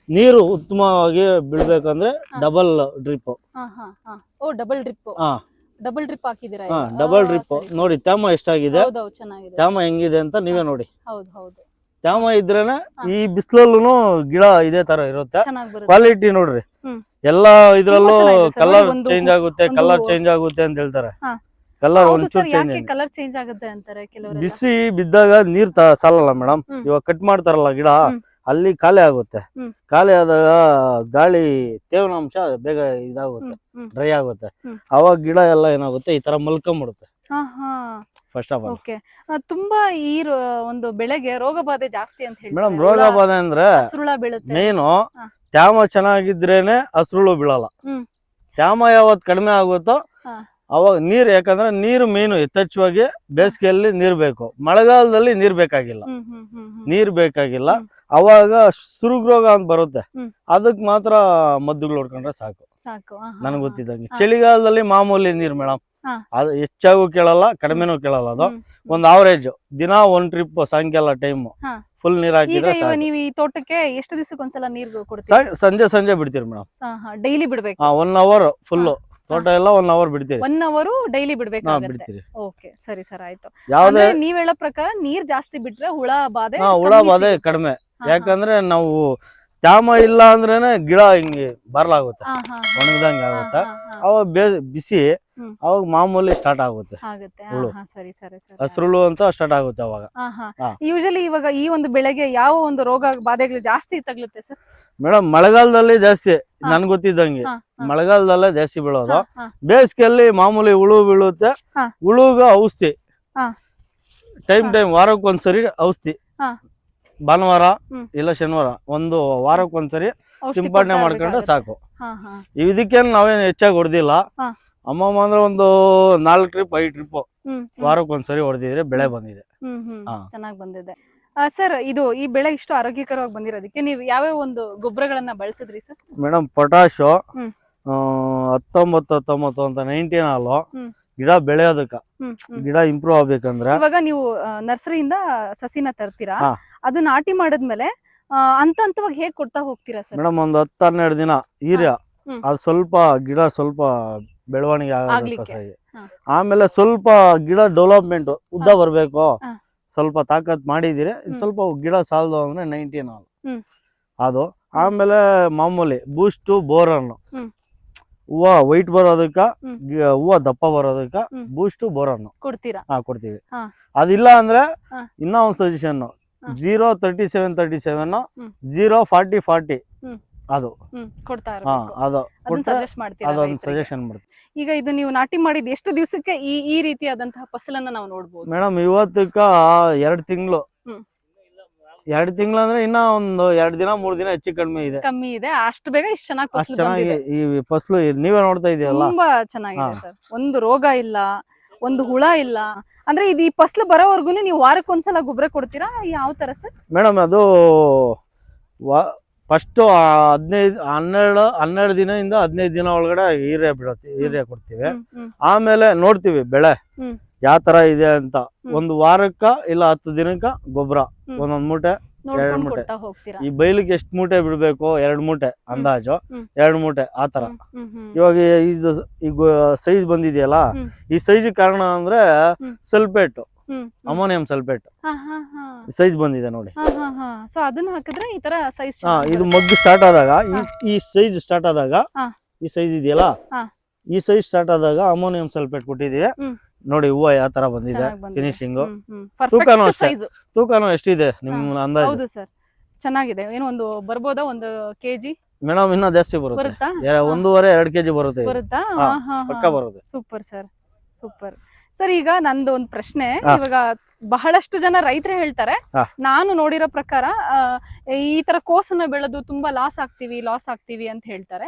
ನೀರು ಉತ್ತಮವಾಗಿ ಬಿಡ್ಬೇಕಂದ್ರೆ. Double drip. ಓ ಡಬಲ್ ಡ್ರಿಪ್ ಹಾ. ಡಬಲ್ ಡ್ರಿಪ್ ಹಾಕಿದಿರಾ ಹಾ ಡಬಲ್ ಡ್ರಿಪ್. ನೋಡಿ ತ್ಯಾಮ ಎಷ್ಟಾಗಿದೆ? ತ್ಯಾಮ ಹೆಂಗಿದೆ ಅಂತ ನೀವೇ ನೋಡಿ. ಹೌದು ಹೌದು. ತ್ಯಾಮ ಇದ್ರೇನೆ ಈ ಬಿಸಿಲಲ್ಲೂ ಗಿಡ ಇದೇ ತರ ಇರುತ್ತೆ. ಕ್ವಾಲಿಟಿ ನೋಡ್ರಿ. ಎಲ್ಲಾ ಇದ್ರಲ್ಲೂ. ಕಲರ್ ಚೇಂಜ್ ಆಗುತ್ತೆ ಕಲರ್ ಚೇಂಜ್ ಆಗುತ್ತೆ ಅಂತ ಹೇಳ್ತಾರೆ. ಕಲರ್ ಒಂಚೂರು ಚೇಂಜ್ ಕಲರ್ ಚೇಂಜ್ ಆಗುತ್ತೆ ಅಂತಾರೆ ಕೆಲವರು ಬಿಸಿ ಬಿದ್ದಾಗ ನೀರ್ ಸಾಲಲ್ಲ ಮೇಡಮ್ ಇವಾಗ ಕಟ್ ಮಾಡ್ತಾರಲ್ಲ ಗಿಡ ಅಲ್ಲಿ ಖಾಲಿ ಆಗುತ್ತೆ. ಖಾಲಿ ಆದಾಗ ಗಾಳಿ ತೇವಾಂಶ ಬೇಗ ಇದಾಗುತ್ತೆ ಡ್ರೈ ಆಗುತ್ತೆ. ಅವಾಗ ಗಿಡ ಎಲ್ಲ ಏನಾಗುತ್ತೆ ಈ ತರ ಮಲ್ಕೊಂಡ್ಬಿಡುತ್ತೆ ಫಸ್ಟ್ ಆಫ್ ಆಲ್ ತುಂಬಾ ಈ ಒಂದು ಬೆಳೆಗೆ ರೋಗ ಬಾಧೆ ಜಾಸ್ತಿ ಅಂತ ಹೇಳಿ ಮೇಡಮ್ ರೋಗ ಬಾಧೆ ಅಂದ್ರೆ ಮೇನು ತ್ಯಾಮ ಚೆನ್ನಾಗಿದ್ರೇನೆ ಹಸ್ರುಳು ಬೀಳಲ್ಲ. ತ್ಯಾಮ ಯಾವತ್ ಕಡಿಮೆ ಆಗುತ್ತೋ. ಅವಾಗ ನೀರು ಯಾಕಂದ್ರೆ ನೀರು ಮೇನು ಯಥೇಚ್ಛವಾಗಿ ಬೇಸಿಗೆಯಲ್ಲಿ ನೀರು ಬೇಕು. ಮಳೆಗಾಲದಲ್ಲಿ ನೀರು ಬೇಕಾಗಿಲ್ಲ. ನೀರ್ ಬೇಕಾಗಿಲ್ಲ. ಅವಾಗ ಸುರುಗ್ರೋಗ ಅಂತ ಬರುತ್ತೆ. ಅದಕ್ಕೆ ಅದಕ್ ಮಾತ್ರ ಮದ್ದುಗಳು ಹೊಡ್ಕೊಂಡ್ರೆ ಸಾಕು. ಸಾಕು. ನನಗೆ. ಗೊತ್ತಿದ್ದಂಗೆ. ಚಳಿಗಾಲದಲ್ಲಿ ಮಾಮೂಲಿ ನೀರ್ ಮೇಡಮ್. ಅದು ಹೆಚ್ಚಾಗೂ ಕೇಳಲ್ಲ ಕಡಿಮೆನೂ ಕೇಳಲ್ಲ ಅದು. ಒಂದು ಆವರೇಜ್ ದಿನ ಒಂದ್ ಟ್ರಿಪ್ ಸಾಯಂಕಾಲ ಟೈಮ್ ಫುಲ್ ನೀರ್ ಹಾಕಿದ್ರೆ ನೀವು ಈ ತೋಟಕ್ಕೆ ಎಷ್ಟು ದಿವಸಕ್ಕೊಂದ್ಸಲ ನೀರು ಸಂಜೆ ಸಂಜೆ ಬಿಡ್ತೀರಿ ಮೇಡಮ್ ಡೈಲಿ ಬಿಡ್ಬೇಕು. ಒನ್ ಅವರ್ ಫುಲ್ ತೋಟ ಎಲ್ಲ ಒನ್ ಅವರ್ ಬಿಡ್ತೀವಿ ಒನ್ ಅವರು ಡೈಲಿ ಬಿಡ್ಬೇಕಾಗುತ್ತೆ. ಬಿಡ್ತೀರಿ. ಓಕೆ ಸರಿ ಸರ್ ಆಯ್ತು. ಯಾವ್ದೇ ಅಂದ್ರೆ ನೀವ್ ಹೇಳೋ ಪ್ರಕಾರ ನೀರ್ ಜಾಸ್ತಿ ಬಿಟ್ರೆ ಹುಳ ಬಾಧೆ ಹಾ ಹುಳ ಕಮ್ಮಿ ಬಾಧೆ ಸಿಗುತ್ತೆ. ಕಡಿಮೆ. ಹಾ, ಹಾ. ಯಾಕಂದ್ರೆ ನಾವು ತ್ಯಾಮ ಇಲ್ಲ ಅಂದ್ರೇನೆ ಗಿಡ ಹಿಂಗೆ ಬರ್ಲಾಗುತ್ತೆ. ಹಾ, ಹಾ, ಒಣಗ್ದಂಗೆ ಹಾ, ಆಗುತ್ತೆ? ಹಾ, ಹಾ, ಅವಾಗ ಬೇ ಬಿಸಿ ಹ್ಮ್. ಅವಾಗ ಮಾಮೂಲಿ ಸ್ಟಾರ್ಟ್ ಆಗುತ್ತೆ. ಆಗುತ್ತೆ. ಹಾ, ಹುಳು. ಹಾ, ಸರಿ ಸರಿ ಸರಿ ಹಸ್ರುಳು ಅಂತ ಸ್ಟಾರ್ಟ್ ಆಗುತ್ತೆ ಅವಾಗ. ಹಾ. ಯೂಶಲಿ ಇವಾಗ ಈ ಒಂದು ಬೆಳೆಗೆ ಯಾವ ಒಂದು ರೋಗ ಬಾಧೆಗಳು ಜಾಸ್ತಿ ತಗಲುತ್ತೆ ಸರ್? ಮೇಡಮ್ ಮಳೆಗಾಲದಲ್ಲಿ ಜಾಸ್ತಿ ನನ್ ಗೊತ್ತಿದ್ದಂಗೆ. ಮಳೆಗಾಲದಲ್ಲೇ ಜಾಸ್ತಿ ಬೀಳೋದು ಬೇಸಿಗೆಯಲ್ಲಿ ಮಾಮೂಲಿ ಹುಳು ಬೀಳುತ್ತೆ. ಹಾ. ಹುಳುಗ ಔಷಧಿ. ಹಾ. ಟೈಮ್. ಟೈಮ್ ವಾರಕ್ಕೊಂದ್ಸರಿ ಔಷಧಿ. ಹಾ. ಭಾನುವಾರ ಇಲ್ಲ ಶನಿವಾರ ಒಂದು ವಾರಕ್ಕೊಂದ್ಸರಿ ಸಿಂಪಡಣೆ ಮಾಡ್ಕೊಂಡ್ರೆ ಸಾಕು. ಇದಕ್ಕೇನು ನಾವೇನು ಹೆಚ್ಚಾಗಿ ಹೊಡೆದಿಲ್ಲ. ಅಮ್ಮಮ್ಮ ಅಂದ್ರೆ ಒಂದು ನಾಲ್ಕು ಟ್ರಿಪ್ ಐದು ಟ್ರಿಪ್ ವಾರಕ್ಕೊಂದ್ಸರಿ ಹೊಡೆದಿದ್ರೆ ಬೆಳೆ ಬಂದಿದೆ. ಚೆನ್ನಾಗಿ ಬಂದಿದೆ. ಸರ್ ಇದು ಈ ಬೆಳೆ ಇಷ್ಟು ಆರೋಗ್ಯಕರವಾಗಿ ಬಂದಿರೋದಕ್ಕೆ ನೀವು ಯಾವ್ಯಾವ ಒಂದು ಗೊಬ್ಬರಗಳನ್ನ ಬಳಸಿದ್ರಿ ಸರ್? Madam potash. ಹತ್ತೊಂಬತ್ತು ಹತ್ತೊಂಬತ್ತು ಅಂತ ನೈನ್ಟೀನ್ ಹಾಲು. ಗಿಡ ಬೆಳೆಯೋದಕ್ಕ. ಗಿಡ ಇಂಪ್ರೂವ್ ಆಗ್ಬೇಕಂದ್ರೆ ಇವಾಗ ನೀವು ನರ್ಸರಿಯಿಂದ ಸಸಿನ ತರ್ತೀರಾ. ಅದು ನಾಟಿ ಮಾಡಿದ್ಮೇಲೆ ಹಂತ ಹಂತವಾಗಿ ಹೇಗ್ ಕೊಡ್ತಾ ಹೋಗ್ತೀರಾ ಸರ್? ಮೇಡಮ್ ಒಂದು ಹತ್ತು ಹನ್ನೆರಡು ದಿನ ಹೀರ್ಯ ಹ್ಮ್. ಅದು ಸ್ವಲ್ಪ ಗಿಡ ಸ್ವಲ್ಪ ಬೆಳವಣಿಗೆ ಹಾ. ಆಮೇಲೆ ಸ್ವಲ್ಪ ಗಿಡ ಡೆವಲಪ್ಮೆಂಟ್ ಉದ್ದ ಬರ್ಬೇಕು. ಸ್ವಲ್ಪ ತಾಕತ್ ಮಾಡಿದಿರಿ ಸ್ವಲ್ಪ ಗಿಡ ಸಾಲದು ಅಂದ್ರೆ ನೈನ್ಟೀನ್ ಅದು. ಆಮೇಲೆ ಮಾಮೂಲಿ ಬೂಸ್ಟು ಬೋರನ್. ಹೂವ ವೈಟ್ ಬರೋದಕ್ಕ. ಗಿ- ಹೂವ ದಪ್ಪ ಬರೋದಕ್ಕ ಹ್ಮ್. ಬೂಸ್ಟು ಬೋರನ್ ಕೊಡ್ತೀರಾ ಹಾ ಕೊಡ್ತೀವಿ ಹಾ. ಅದಿಲ್ಲ ಅಂದ್ರೆ ಹಾ. ಇನ್ನ ಒಂದು ಸಜೆಷನ್ ಹಾ. Zero thirty seven thirty seven hmm. Zero forty forty hmm. ಅದು ಹ್ಮ್ ಕೊಡ್ತಾ ಹಾ ಇರ್ಬೇಕು ಅದು ಅದನ್ನ ಕೊಟ್ರೆ ಸಜೆಸ್ಟ್ ಮಾಡ್ತೀರಾ ಅದೊಂದು ರೈತ್ರಿಗೆ? ಸಜೆಷನ್ ಮಾಡ್ತೀವಿ ಈಗ ಇದು ನೀವು ನಾಟಿ ಮಾಡಿದ ಎಷ್ಟು ದಿವಸಕ್ಕೆ ಈ ಈ ರೀತಿಯಾದಂತಹ ಫಸಲನ್ನ ನಾವು ನೋಡ್ಬೋದು ಮೇಡಮ್ ಇವತ್ತಕ್ಕ ಎರಡ್ ತಿಂಗಳು ಹ್ಮ್. ಎರಡ್ ತಿಂಗಳು ಅಂದ್ರೆ ಇನ್ನ ಒಂದು ಎರಡು ದಿನ ಮೂರ್ ದಿನ ಹೆಚ್ಚು ಕಡಿಮೆ ಇದೆ. ಕಮ್ಮಿ ಇದೆ. ಅಷ್ಟು ಬೇಗ ಇಷ್ಟು ಚೆನ್ನಾಗಿ ಅಷ್ಟ್ ಚೆನ್ನಾಗಿ ಈ ಫಸ್ಲು ನೀವೇ ನೋಡ್ತಾ ಇದೆಯಲ್ಲ? ತುಂಬಾ ಚೆನ್ನಾಗಿದೆ ಸರ್. ಒಂದು ರೋಗ ಇಲ್ಲ ಒಂದು ಹುಳ ಇಲ್ಲ. ಅಂದ್ರೆ ಇದು ಈ ಫಸಲು ಬರೋವರೆಗೂ ನೀವು ವಾರಕ್ಕೆ ಒಂದ್ಸಲ ಗೊಬ್ಬರ ಕೊಡ್ತೀರಾ? ಯಾವ ತರ ಸರ್? ಮೇಡಮ್ ಅದು ಫಸ್ಟ್ ಹದಿನೈದು ಹನ್ನೆರಡು ಹನ್ನೆರಡು ದಿನದಿಂದ ಹದಿನೈದು ದಿನ ಒಳಗಡೆ ಹೀರೆ ಬಿಡತ್ತೆ ಹೀರೆ ಕೊಡ್ತೀವಿ. ಆಮೇಲೆ ನೋಡ್ತೀವಿ ಬೆಳೆ. ಯಾವ ತರ ಇದೆ ಅಂತ. ಒಂದು ವಾರಕ್ಕ ಇಲ್ಲ ಹತ್ತು ದಿನಕ್ಕ ಗೊಬ್ಬರ. ಒಂದೊಂದ್ ಮೂಟೆ ಎರಡು ಮೂಟೆ. ಈ ಬೈಲಿಗೆ ಎಷ್ಟು ಮೂಟೆ ಬಿಡ್ಬೇಕು ಎರಡ್ ಮೂಟೆ ಅಂದಾಜು ಎರಡು ಮೂಟೆ ಆತರ. ಇವಾಗ ಇದು ಈಗ ಸೈಜ್ ಬಂದಿದೆಯಲ್ಲ. ಈ ಸೈಜ್ ಕಾರಣ ಅಂದ್ರೆ ಸಲ್ಪೇಟ್. ಅಮೋನಿಯಂ ಸಲ್ಫೇಟ್ ಹಾ. ಸೈಜ್ ಬಂದಿದೆ ನೋಡಿ ಹಾ, ಹಾ, ಹಾ. ಸೊ ಅದನ್ನ ಹಾಕಿದ್ರೆ ಈ ತರ ಸೈಜ್ ಇದು ಮಗ್ಗು ಸ್ಟಾರ್ಟ್ ಆದಾಗ ಈ ಸೈಜ್ ಸ್ಟಾರ್ಟ್ ಆದಾಗ. ಈ ಸೈಜ್ ಇದೆಯಲ್ಲ. ಈ ಸೈಜ್ ಸ್ಟಾರ್ಟ್ ಆದಾಗ ಅಮೋನಿಯಂ ಸಲ್ಫೇಟ್ ಕೊಟ್ಟಿದೀವಿ. ನೋಡಿ ಹೂವ ಯಾವ ತರ ಬಂದಿದೆ ಫಿನಿಶಿಂಗ್ ತೂಕನೂ ಅಷ್ಟೇ. ತೂಕನು ಎಷ್ಟಿದೆ ನಿಮ್ ಅಂದಾಜು? ಹೌದು ಸರ್ ಚೆನ್ನಾಗಿದೆ. ಏನು ಒಂದು ಬರ್ಬೋದಾ? ಒಂದು ಕೆಜಿ ಮೇಡಮ್ ಇನ್ನೂ ಜಾಸ್ತಿ ಬರುತ್ತೆ. ಒಂದೂವರೆ ಎರಡ್ ಕೆಜಿ ಬರುತ್ತೆ. ಬರುತ್ತಾ? ಪಕ್ಕ ಬರುತ್ತೆ. ಸೂಪರ್ ಸರ್ ಸೂಪರ್ ಸರ್ ಈಗ ನಂದು ಒಂದು ಪ್ರಶ್ನೆ. ಇವಾಗ ಬಹಳಷ್ಟು ಜನ ರೈತರು ಹೇಳ್ತಾರೆ. ನಾನು ನೋಡಿರೋ ಪ್ರಕಾರ ಈ ತರ ಕೋಸನ್ನ ಬೆಳೆದು ತುಂಬಾ ಲಾಸ್ ಆಗ್ತೀವಿ ಲಾಸ್ ಆಗ್ತೀವಿ ಅಂತ ಹೇಳ್ತಾರೆ.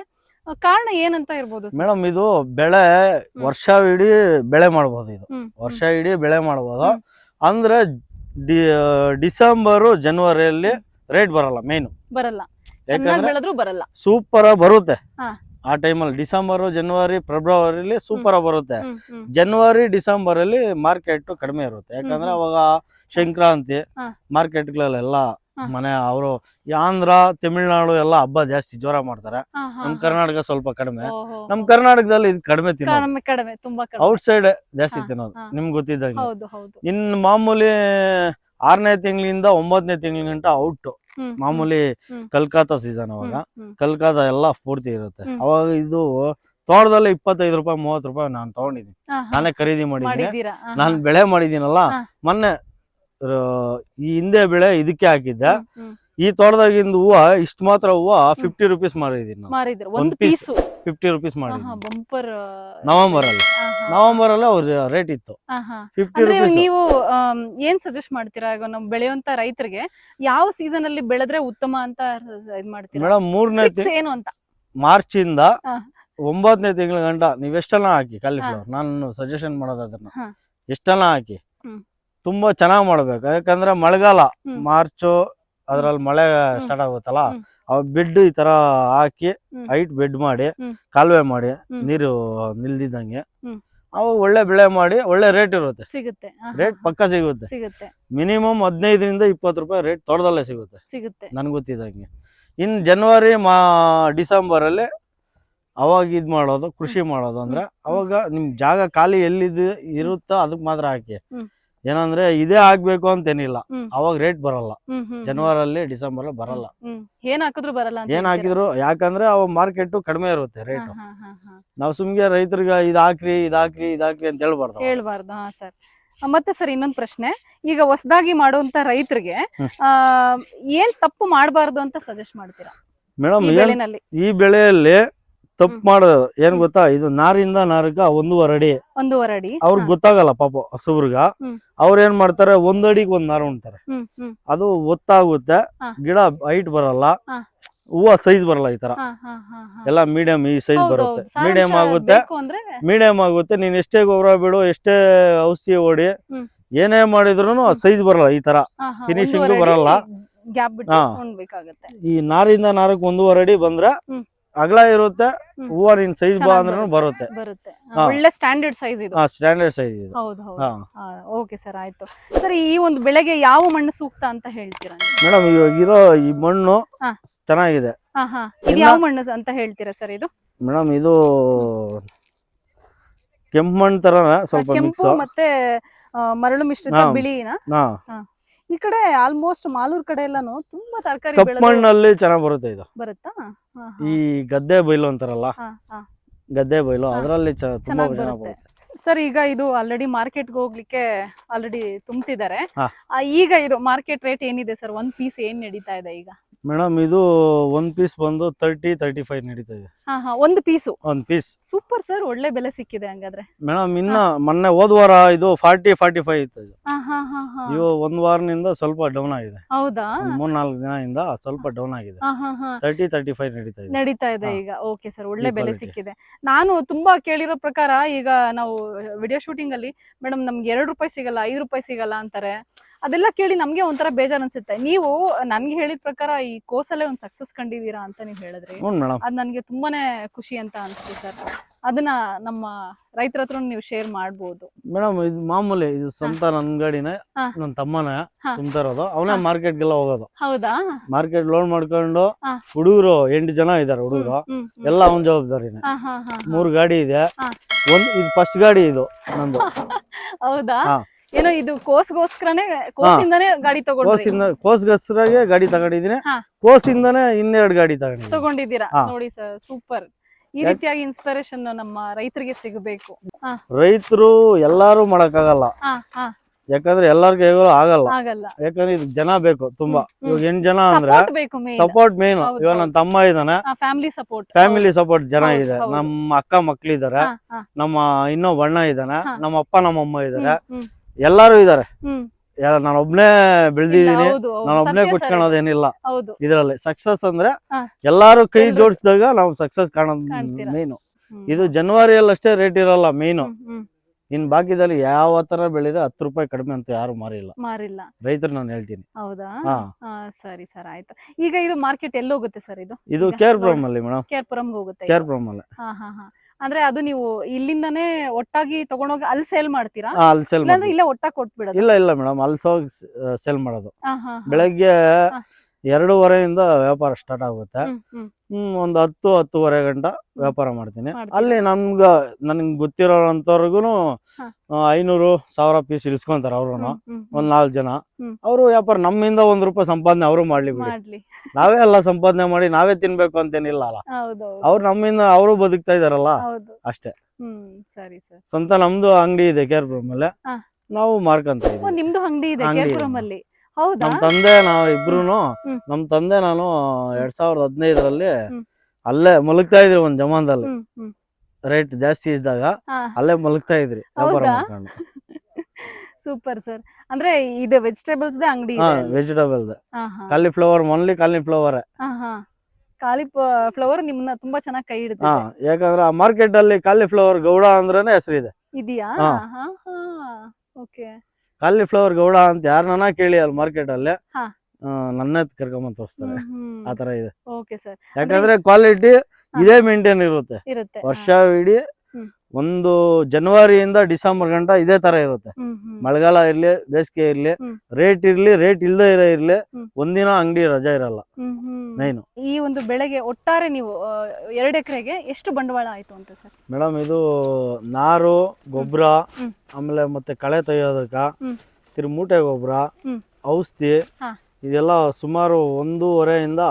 ಕಾರಣ ಏನಂತ ಇರ್ಬೋದು ಮೇಡಮ್ ಇದು ಬೆಳೆ ವರ್ಷ ಇಡೀ ಬೆಳೆ ಮಾಡ್ಬೋದು ಇದು. ವರ್ಷ ಇಡೀ ಬೆಳೆ ಮಾಡ್ಬೋದು. ಅಂದ್ರೆ ಡಿಸೆಂಬರು ಜನವರಿಯಲ್ಲಿ ರೇಟ್ ಬರಲ್ಲ ಮೇನ್. ಬರಲ್ಲ. ಯಾಕಂದ್ರೆ ಬರಲ್ಲ. ಸೂಪರ್ ಬರುತ್ತೆ. ಆ ಟೈಮಲ್ಲಿ ಡಿಸೆಂಬರ್ ಜನವರಿ ಫೆಬ್ರವರಿಲಿ ಸೂಪರ್ ಬರುತ್ತೆ. ಜನವರಿ ಡಿಸೆಂಬರ್ ಅಲ್ಲಿ ಮಾರ್ಕೆಟ್ ಕಡಿಮೆ ಇರುತ್ತೆ. ಯಾಕಂದ್ರೆ ಅವಾಗ ಸಂಕ್ರಾಂತಿ ಮಾರ್ಕೆಟ್ಗಳಲ್ಲೆಲ್ಲ. ಮನೆ ಅವರು ಆಂಧ್ರ ತಮಿಳ್ನಾಡು ಎಲ್ಲ ಹಬ್ಬ ಜಾಸ್ತಿ ಜೋರ ಮಾಡ್ತಾರೆ. ನಮ್ ಕರ್ನಾಟಕ ಸ್ವಲ್ಪ ಕಡಿಮೆ. ನಮ್ ಕರ್ನಾಟಕದಲ್ಲಿ ಇದು ಕಡಿಮೆ ತಿನ್ನೋದು. ಔಟ್ ಸೈಡ್ ಜಾಸ್ತಿ ತಿನ್ನೋದು. ನಿಮ್ಗೆ ಗೊತ್ತಿದ್ದಂಗೆ. ಇನ್ ಮಾಮೂಲಿ ಆರನೇ ತಿಂಗಳಿಂದ ಒಂಬತ್ತನೇ ತಿಂಗಳ ಗಂಟ ಔಟ್ ಮಾಮೂಲಿ. ಕಲ್ಕತ್ತಾ ಸೀಸನ್ ಅವಾಗ. ಕಲ್ಕತ್ತಾ ಎಲ್ಲ ಪೂರ್ತಿ ಇರುತ್ತೆ. ಅವಾಗ ಇದು ತೋಟದಲ್ಲಿ ಇಪ್ಪತ್ತೈದು ರೂಪಾಯಿ ಮೂವತ್ತು ರೂಪಾಯಿ ನಾನು ತಗೊಂಡಿದ್ದೀನಿ. ನಾನೇ ಖರೀದಿ ಮಾಡಿದ್ದೀನಿ. ನಾನು ಬೆಳೆ ಮಾಡಿದ್ದೀನಲ್ಲ. ಮೊನ್ನೆ ಈ ಹಿಂದೆ ಬೆಳೆ ಇದಕ್ಕೆ ಹಾಕಿದ್ದೆ. ಈ ತೋಟದಾಗಿಂದ ಹೂವ ಇಷ್ಟ ಮಾತ್ರ ಹೂವ ಫಿಫ್ಟಿ ರುಪೀಸ್ ಮಾರಿದೀನಿ ಒಂದ್. ಪೀಸು ಫಿಫ್ಟಿ ರುಪೀಸ್ ಮಾಡಿದ್ವಿ ನವೆಂಬರ್ ಅಲ್ಲಿ. ನವೆಂಬರ್ ಅಲ್ಲಿ ಅವ್ರ ರೇಟ್ ಇತ್ತು. ಫಿಫ್ಟಿ ರುಪೀಸ್ ನೀವು ಏನ್ ಸಜೆಸ್ಟ್ ಮಾಡ್ತೀರಾ? ಈಗ ನಾವು ಬೆಳೆಯುವಂತ ರೈತರಿಗೆ ಯಾವ ಸೀಸನ್ ಅಲ್ಲಿ ಬೆಳೆದ್ರೆ ಉತ್ತಮ ಅಂತ ಇದ್ ಮಾಡ್ತೀರಾ? ಮೇಡಮ್ ಮೂರನೇ ಏನು ಅಂತ? ಮಾರ್ಚ್ ಇಂದ. ಒಂಬತ್ತನೇ ತಿಂಗಳ ಗಂಟ ನೀವ್ ಎಷ್ಟೆಲ್ಲ ಹಾಕಿ ಕಾಲಿಫ್ಲವರ್ ನಾನು ಸಜೆಷನ್ ಮಾಡೋದು ಅದನ್ನ. ಎಷ್ಟೆಲ್ಲ ಹಾಕಿ. ತುಂಬಾ ಚೆನ್ನಾಗಿ ಮಾಡ್ಬೇಕು. ಯಾಕಂದ್ರೆ ಮಳೆಗಾಲ. ಮಾರ್ಚು ಅದ್ರಲ್ಲಿ ಮಳೆ ಸ್ಟಾರ್ಟ್ ಆಗುತ್ತಲ್ಲ ಅವಾಗ ಅವ್ ಬೆಡ್ ಈ ತರ ಹಾಕಿ. ಹೈಟ್ ಬೆಡ್ ಮಾಡಿ ಕಾಲುವೆ ಮಾಡಿ ನೀರು ನಿಲ್ದಿದ್ದಂಗೆ ಅವಾಗ ಅವು ಒಳ್ಳೆ ಬೆಳೆ ಮಾಡಿ ಒಳ್ಳೆ ರೇಟ್ ಇರುತ್ತೆ. ಸಿಗುತ್ತೆ. ರೇಟ್. ಪಕ್ಕ ಸಿಗುತ್ತೆ. ಸಿಗುತ್ತೆ. ಮಿನಿಮಮ್ ಹದಿನೈದರಿಂದ ಇಪ್ಪತ್ತು ರೂಪಾಯಿ ರೇಟ್ ತೋಟದಲ್ಲೇ ಸಿಗುತ್ತೆ. ಸಿಗುತ್ತೆ. ನನ್ಗೆ ಗೊತ್ತಿದ್ದಂಗೆ. ಇನ್ ಜನವರಿ ಮಾ ಡಿಸೆಂಬರಲ್ಲಿ ಅವಾಗ ಇದು ಮಾಡೋದು ಕೃಷಿ ಮಾಡೋದು ಅಂದ್ರೆ ಅವಾಗ ನಿಮ್ ಜಾಗ ಖಾಲಿ ಎಲ್ಲಿದು ಇರುತ್ತೋ ಅದಕ್ಕೆ ಮಾತ್ರ ಹಾಕಿ. ಏನಂದ್ರೆ ಇದೇ ಆಗ್ಬೇಕು ಅಂತೇನಿಲ್ಲ ಹ್ಮ್. ಅವಾಗ ರೇಟ್ ಬರಲ್ಲ ಹ್ಮ್, ಹ್ಮ್, ಜನವರಲ್ಲಿ ಡಿಸೆಂಬರ್ ಬರಲ್ಲ ಹ್ಮ್. ಏನ್ ಹಾಕಿದ್ರು ಬರಲ್ಲ ಅಂತ ಏನ್ ಹೇಳ್ತೀರಾ? ಹಾಕಿದ್ರು ಯಾಕಂದ್ರೆ ಅವ ಮಾರ್ಕೆಟ್ ಕಡಿಮೆ ಇರುತ್ತೆ ರೇಟ್ ಹಾ, ಹಾ, ಹಾ, ಹಾ. ನಾವು ಸುಮ್ಗೆ ರೈತರಿಗೆ ಇದ್ ಹಾಕ್ರಿ ಇದ್ ಹಾಕ್ರಿ ಇದ್ ಹಾಕ್ರಿ ಅಂತ ಹೇಳ್ಬಾರ್ದು ಹೇಳ್ಬಾರ್ದು ಹಾ ಸರ್ ಮತ್ತೆ ಸರ್ ಇನ್ನೊಂದ್ ಪ್ರಶ್ನೆ ಈಗ ಹೊಸದಾಗಿ ಮಾಡುವಂತ ರೈತರಿಗೆ ಹ್ಮ್. ಆ ಏನ್ ತಪ್ಪು ಮಾಡಬಾರ್ದು ಅಂತ ಸಜೆಸ್ಟ್ ಮಾಡ್ತೀರಾ ಮೇಡಮ್ ಈ ಏನ್ ಬೆಳೆನಲ್ಲಿ ಈ ಬೆಳೆಯಲ್ಲಿ ತಪ್ಪು. ಮಾಡೋದು ಏನ್ ಗೊತ್ತಾ? ಇದು ನಾರಿಂದ ನಾರಕ ಒಂದೂವರೆ ಅಡಿ. ಒಂದೂವರೆ ಅಡಿ. ಅವ್ರಿಗೆ ಗೊತ್ತಾಗಲ್ಲ ಪಾಪ ಹಸುಬ್ರಿಗ. ಅವ್ರ ಏನ್ ಮಾಡ್ತಾರೆ? ಒಂದ್ ಅಡಿಗೆ ಒಂದ್ ನಾರು ಉಣ್ತಾರೆ. ಅದು ಒತ್ತಾಗುತ್ತೆ. ಗಿಡ ಹೈಟ್ ಬರಲ್ಲ. ಹೂವ ಸೈಜ್ ಬರಲ್ಲ ಈ ತರ. ಎಲ್ಲ ಮೀಡಿಯಂ ಈ ಸೈಜ್ ಬರುತ್ತೆ. ಮೀಡಿಯಂ ಆಗುತ್ತೆ. ಮೀಡಿಯಂ ಆಗುತ್ತೆ. ನೀನ್ ಎಷ್ಟೇ ಗೊಬ್ಬರ ಬಿಡು ಎಷ್ಟೇ ಔಷಧಿ ಓಡಿ ಏನೇ ಮಾಡಿದ್ರು ಸೈಜ್ ಬರಲ್ಲ ಈ ತರ ಫಿನಿಶಿಂಗ್ ಬರಲ್ಲ. ಈ ನಾರಿಂದ ನಾರಕ್ ಒಂದೂವರೆ ಅಡಿ ಬಂದ್ರೆ. ಅಗಲ ಇರುತ್ತೆ. ಹೂವ ನಿನ್ ಸೈಜ್ ಬಾ ಅಂದ್ರೂ ಬರುತ್ತೆ ಬರುತ್ತೆ. ಒಳ್ಳೆ ಸ್ಟ್ಯಾಂಡರ್ಡ್ ಸೈಜ್ ಇದು. ಸ್ಟ್ಯಾಂಡರ್ಡ್ ಸೈಜ್ ಇದು. ಹೌದು ಓಕೆ ಸರ್ ಆಯ್ತು. ಸರ್ ಈ ಒಂದು ಬೆಳೆಗೆ ಯಾವ ಮಣ್ಣು ಸೂಕ್ತ ಅಂತ ಹೇಳ್ತೀರಾ? ಮೇಡಮ್ ಇವಾಗ ಇರೋ ಈ ಮಣ್ಣು. ಚೆನ್ನಾಗಿದೆ. ಇದು ಯಾವ ಮಣ್ಣು ಅಂತ ಹೇಳ್ತೀರಾ ಸರ್ ಇದು? ಮೇಡಮ್ ಇದು ಕೆಂಪು ಮಣ್ಣು ತರ ಸ್ವಲ್ಪ ಮಿಕ್ಸ್ ಮತ್ತೆ ಮರಳು ಮಿಶ್ರಿತ. ಬಿಳಿನ? ಈ ಕಡೆ ಆಲ್ಮೋಸ್ಟ್ ಮಾಲೂರ್ ಕಡೆ ಎಲ್ಲಾನು ತುಂಬಾ ತರಕಾರಿ ಕಪ್ಪು ಮಣ್ಣಲ್ಲಿ ಚೆನ್ನಾಗ್ ಬರುತ್ತೆ ಇದು. ಬರುತ್ತಾ? ಈ ಗದ್ದೆ ಬೈಲು ಅಂತಾರಲ್ಲ. ಗದ್ದೆ ಬೈಲು. ಅದರಲ್ಲಿ ತುಂಬಾ ಚೆನ್ನಾಗ್ ಬರುತ್ತೆ. ಸರ್ ಈಗ ಇದು ಆಲ್ರೆಡಿ ಮಾರ್ಕೆಟ್ಗೆ ಹೋಗ್ಲಿಕ್ಕೆ ಆಲ್ರೆಡಿ ತುಂಬ್ತಿದ್ದಾರೆ. ಈಗ ಇದು ಮಾರ್ಕೆಟ್ ರೇಟ್ ಏನಿದೆ ಸರ್? ಒಂದ್ ಪೀಸ್ ಏನ್ ನಡೀತಾ ಇದೆ ಈಗ? ಮೇಡಮ್ ಇದು ಒಂದ್ ಪೀಸ್ ಬಂದು ತರ್ಟಿ ತರ್ಟಿ ಫೈವ್ ನಡೀತಾ ಇದೆ. ಹಾ ಹಾ ಒಂದು ಪೀಸು ಒಂದ್ ಪೀಸ್ ಸೂಪರ್ ಸರ್ ಒಳ್ಳೆ ಬೆಲೆ ಸಿಕ್ಕಿದೆ ಹಂಗಾದ್ರೆ. ಮೇಡಮ್ ಇನ್ನ ಮೊನ್ನೆ ಹೋದ್ ವಾರ ಇದು ಫಾರ್ಟಿ ಫಾರ್ಟಿ ಫೈವ್ ಇತ್ತು ಇದು. ಹಾ ಹಾ ಹಾ ಹಾ. ಇವು ಒಂದ್ ವಾರದಿಂದ ಸ್ವಲ್ಪ ಡೌನ್ ಆಗಿದೆ. ಹೌದಾ? ಒಂದ್ ಮೂರ್ ನಾಲ್ಕು ದಿನದಿಂದ ಸ್ವಲ್ಪ ಡೌನ್ ಆಗಿದೆ. ಹಾ ಹಾ ಹಾ. ತರ್ಟಿ ತರ್ಟಿ ಫೈವ್ ನಡೀತಾ ಇದೆ. ನಡೀತಾ ಇದೆ ಈಗ. ಓಕೆ ಸರ್ ಒಳ್ಳೆ ಈ ಬೆಲೆ quality. ಸಿಕ್ಕಿದೆ. ನಾನು ತುಂಬಾ ಕೇಳಿರೋ ಪ್ರಕಾರ ಈಗ ನಾವು ವಿಡಿಯೋ ಶೂಟಿಂಗ್ ಅಲ್ಲಿ ಮೇಡಮ್ ನಮ್ಗೆ ಎರಡು ರೂಪಾಯಿ ಸಿಗಲ್ಲ ಐದು ರೂಪಾಯಿ ಸಿಗಲ್ಲ ಅಂತಾರೆ. ಅದೆಲ್ಲ ಕೇಳಿ ನಮ್ಗೆ ಒಂಥರ ಬೇಜಾರ್ ಅನ್ಸುತ್ತೆ ನೀವು ನನ್ಗೆ ಹೇಳಿದ ಪ್ರಕಾರ ಈ ಕೋಸಲ್ಲೇ ಒಂದು ಸಕ್ಸಸ್ ಕಂಡಿದ್ದೀರಾ ಅಂತ ನೀವು ಹೇಳಿದ್ರಿ ಹ್ಞೂ ಮೇಡಮ್ ಅದ್ ನನ್ಗೆ ತುಂಬಾನೇ ಖುಷಿ ಅಂತ ಅನ್ಸುತ್ತೆ ಸರ್ ಅದನ್ನ ನಮ್ಮ ರೈತರ ಹತ್ರ ನೀವು ಶೇರ್ ಮಾಡ್ಬೋದು ಮೇಡಮ್ ಇದು ಮಾಮೂಲಿ ಇದು ಸ್ವಂತ ನನ್ ಗಾಡಿನೇ ಹಾ. ನನ್ ತಮ್ಮನೇ ಹಾ. ತುಂಬ್ತಾ ಇರೋದು ಅವನೇ ಹಾ. ಮಾರ್ಕೆಟ್ಗೆಲ್ಲ ಹೋಗೋದು ಹೌದಾ ಮಾರ್ಕೆಟ್ ಲೋನ್ ಮಾಡ್ಕೊಂಡು ಹಾ. ಹುಡುಗರು ಎಂಟು ಜನ ಇದಾರೆ ಹುಡುಗರು ಹ್ಮ್, ಹ್ಮ್. ಎಲ್ಲ ಅವನ ಜವಾಬ್ದಾರಿನೇ ಹಾ, ಹಾ, ಹಾ, ಹಾ. ಮೂರು ಗಾಡಿ ಇದೆ ಹಾ. ಒಂದ್ ಇದು ಫಸ್ಟ್ ಗಾಡಿ ಇದು ನಂದು ಹೌದಾ ಹಾ. ಏನೋ ಇದು ಕೋಸ್ಗೋಸ್ಕರನೇ ಕೋಸಿಂದಾನೇ ಗಾಡಿ ತಗೊಂಡ್ ಕೋಸಿಂದ ಕೋಸ್ಗಸ್ರಾಗೆ ಗಾಡಿ ತಗೊಂಡಿದ್ದೀನಿ. ಹಾ. ಕೋಸಿಂದಾನೆ ಇನ್ನೆರಡು ಗಾಡಿ ತಗೊಂಡಿದ್ದೀನಿ. ತಗೊಂಡಿದ್ದೀರಾ? ಹಾ. ನೋಡಿ ಸರ್ ಸೂಪರ್. ಈ ರೀತಿಯಾಗಿ ಇನ್ಸ್ಪಿರೇಷನ್ ನಮ್ಮ ರೈತರಿಗೆ ಸಿಗಬೇಕು. ಹಾ. ರೈತರು ಎಲ್ಲಾರು ಮಾಡಕ್ಕಾಗಲ್ಲ. ಹಾ ಹಾ. ಯಾಕಂದ್ರೆ ಎಲ್ಲಾರ್ಗೂ ಹೇಗೋ ಆಗಲ್ಲ. ಆಗಲ್ಲ. ಯಾಕಂದ್ರೆ ಇದು ಜನ ಬೇಕು ತುಂಬಾ. ಇವಾಗ ಎಂಟ್ ಜನ ಅಂದ್ರೆ ಸಪೋರ್ಟ್ ಬೇಕು ಮೇನ್ ಸಪೋರ್ಟ್ ಮೇನ್ ಹೌದು, ಇವಾಗ ನನ್ನ ತಮ್ಮ ಇದಾನೆ ಫ್ಯಾಮಿಲಿ ಸಪೋರ್ಟ್ ಫ್ಯಾಮಿಲಿ ಸಪೋರ್ಟ್ ಜನ ಹೌದು, ಇದೆ. ಹೌದು. ನಮ್ಮ ಅಕ್ಕ ಮಕ್ಳಿದಾರೆ ನಮ್ಮ ಇನ್ನೊಬ್ಬ ಅಣ್ಣ ಇದ್ದಾನೆ. ಹಾ. ನಮ್ಮ ಅಪ್ಪ ನಮ್ಮ ಅಮ್ಮ ಇದಾರೆ ಎಲ್ಲಾರು ಇದಾರೆ. ನಾನೊಬ್ನೇ ಬೆಳ್ದಿದೀನಿ ನಾನೊಬ್ನೇ ಕುಚ್ಕೊಳೋದೇನಿಲ್ಲ ಇದ್ರಲ್ಲಿ ಸಕ್ಸಸ್ ಅಂದ್ರೆ. ಎಲ್ಲಾರು ಕೈ ಜೋಡಿಸಿದಾಗ ನಾವು ಸಕ್ಸಸ್ ಕಾಣೋದು. ಮೇನು. ಇದು ಜನವರಿಯಲ್ಲಿ ಅಷ್ಟೇ ರೇಟ್ ಇರಲ್ಲ ಮೇನು. ಇನ್ ಬಾಕಿದಲ್ಲಿ ಯಾವ ತರ ಬೆಳಿದ್ರೆ ಹತ್ತು ರೂಪಾಯಿ ಕಡಿಮೆ ಅಂತ ಯಾರು ಮಾರಿಲ್ಲ. ಮಾರಿಲ್ಲ. ರೈತರು ನಾನು ಹೇಳ್ತೀನಿ. ಹೌದಾ? ಸರಿ ಸರ್ ಆಯ್ತು. ಈಗ ಇದು ಮಾರ್ಕೆಟ್ ಎಲ್ಲಿ ಹೋಗುತ್ತೆ ಸರ್ ಇದು? ಇದು ಕೇರ್ಪುರಂ ಅಲ್ಲಿ ಮೇಡಮ್ ಕೇರ್ಪುರಂ ಹೋಗುತ್ತೆ ಕೇರ್ ಇದು. ಅಲ್ಲಿ. ಹಾ ಹಾ ಹಾ. ಅಂದ್ರೆ ಅದು ನೀವು ಇಲ್ಲಿಂದಾನೇ ಒಟ್ಟಾಗಿ ತಗೊಂಡೋಗಿ ಅಲ್ಲಿ ಸೇಲ್ ಮಾಡ್ತೀರಾ ಅಲ್ಲಿ ಸೇಲ್ ಇಲ್ಲೇ ಒಟ್ಟಾಗಿ ಕೊಟ್ಬಿಡೋದು ಇಲ್ಲ ಇಲ್ಲ ಮೇಡಮ್ ಅಲ್ಲಿ ಸೇಲ್ ಸೆಲ್ ಮಾಡೋದು. ಬೆಳಗ್ಗೆ. ಎರಡೂವರೆಯಿಂದ ವ್ಯಾಪಾರ ಸ್ಟಾರ್ಟ್ ಆಗುತ್ತೆ. ಹ್ಮ್, ಒಂದ್ ಹತ್ತು ಹತ್ತುವರೆ ಗಂಟ ವ್ಯಾಪಾರ ಮಾಡ್ತೀನಿ. ಅಲ್ಲಿ ನಮ್ಗ ನನ್ಗೆ ಗೊತ್ತಿರೋಂಥವ್ರಿಗೂ. ಐನೂರು ಸಾವಿರ ಪೀಸ್ ಇಳಿಸ್ಕೊಂತಾರೆ ಅವ್ರು ಒಂದ್ ನಾಲ್ಕು ಜನ. ಅವರು ವ್ಯಾಪಾರ ನಮ್ಮಿಂದ ಒಂದ್ ರೂಪಾಯಿ ಸಂಪಾದನೆ ಅವರು ಮಾಡ್ಲಿ ಬಿಡಿ. ನಾವೇ ಎಲ್ಲ ಸಂಪಾದನೆ ಮಾಡಿ ನಾವೇ ತಿನ್ಬೇಕು ಅಂತೇನಿಲ್ಲ ಅಲ್ಲ. ಅವ್ರು ನಮ್ಮಿಂದ ಅವರು ಬದುಕ್ತಾ ಇದಾರಲ್ಲ ಅಷ್ಟೇ. ಸ್ವಂತ ನಮ್ದು ಅಂಗಡಿ ಇದೆ ಕೇರ್ ಮೇಲೆ. ನಾವು ಮಾರ್ಕಂತ ನಿಮ್ದು ಅಂಗಡಿ ಇದೆ ಹೌದಾ? ನಮ್ ತಂದೆ ನಾವ್ ಇಬ್ರುನು ಹ್ಮ್. ನಮ್ ತಂದೆ ನಾನು ಎರಡ್ ಸಾವಿರದ ಹದಿನೈದರಲ್ಲಿ ಹ್ಮ್. ಅಲ್ಲೇ ಮಲಗ್ತಾ ಇದ್ರಿ ಒಂದ್ ಜಮಾನದಲ್ಲಿ. ಹ್ಮ್ ಹ್ಮ್. ರೇಟ್ ಜಾಸ್ತಿ ಇದ್ದಾಗ ಹಾ ಅಲ್ಲೇ ಮಲಗ್ತಾ ಇದ್ರಿ ವ್ಯಾಪಾರ ಹೌದಾ? ಮಾಡ್ಕೊಂಡು. Super sir. ಅಂದ್ರೆ ಇದು ವೆಜಿಟೇಬಲ್ಸ್ ಅಂಗಡಿ ಹಾ ಇದೆ ಅಲ್ಲಿ. ವೆಜಿಟೇಬಲ್ ಹಾ. ಹಾ ಕಾಲಿಫ್ಲವರ್ ಓನ್ಲಿ ಕಾಲಿಫ್ಲವರ್ ಹಾ ಹಾ. ಕಾಲಿ ಫ್ಲವರ್ ನಿಮ್ಮನ್ನ ತುಂಬಾ ಚೆನ್ನಾಗಿ ಕೈ ಹಾ ಹಿಡಿದಿದೆ ಯಾಕಂದ್ರೆ ಆ ಮಾರ್ಕೆಟ್ ಅಲ್ಲಿ ಕಾಲಿಫ್ಲವರ್ ಗೌಡ ಅಂದ್ರೇನೆ ಹೆಸರಿದೆ. ಇದೆಯಾ? ಹಾ. ಓಕೆ ಕಾಲಿಫ್ಲವರ್ ಗೌಡ ಅಂತ ಯಾರನ್ನ ಕೇಳಿ ಅಲ್ಲಿ ಮಾರ್ಕೆಟ್ ಅಲ್ಲಿ ಹಾ. ನನ್ನೇ ಕರ್ಕೊಂಬಂದ್ ತೋರಿಸ್ತಾರೆ. ಆ ತರ ಇದೆ. ಓಕೆ ಸರ್ ಯಾಕಂದ್ರೆ ಕ್ವಾಲಿಟಿ ಇದೇ ಮೇಂಟೈನ್ ಇರುತ್ತೆ. ಇರುತ್ತೆ. ವರ್ಷ ಇಡೀ. ಒಂದು ಜನವರಿಯಿಂದ ಡಿಸೆಂಬರ್ ಗಂಟ ಇದೇ ತರ ಇರುತ್ತೆ. ಮಳೆಗಾಲ ಇರ್ಲಿ ಬೇಸಿಗೆ ಇರ್ಲಿ ರೇಟ್ ಇರ್ಲಿ ರೇಟ್ ಇಲ್ದೇ ಇರೋ ಇರ್ಲಿ. ಒಂದಿನ ಅಂಗಡಿ ರಜಾ ಇರಲ್ಲ. ನೈನು ಈ ಒಂದು ಬೆಳೆಗೆ ಒಟ್ಟಾರೆ ನೀವು ಎರಡು ಎಕರೆಗೆ ಎಷ್ಟು ಬಂಡವಾಳ ಆಯ್ತು ಅಂತ ಸರ್? ಮೇಡಮ್ ಇದು ನಾರು ಗೊಬ್ಬರ ಆಮೇಲೆ ಮತ್ತೆ ಕಳೆ ತೆಗೆಯೋದಕ್ಕ. ತಿರು ಮೂಟೆ ಗೊಬ್ಬರ. ಔಷಧಿ. ಇದೆಲ್ಲ ಸುಮಾರು ಒಂದೂವರೆಯಿಂದ.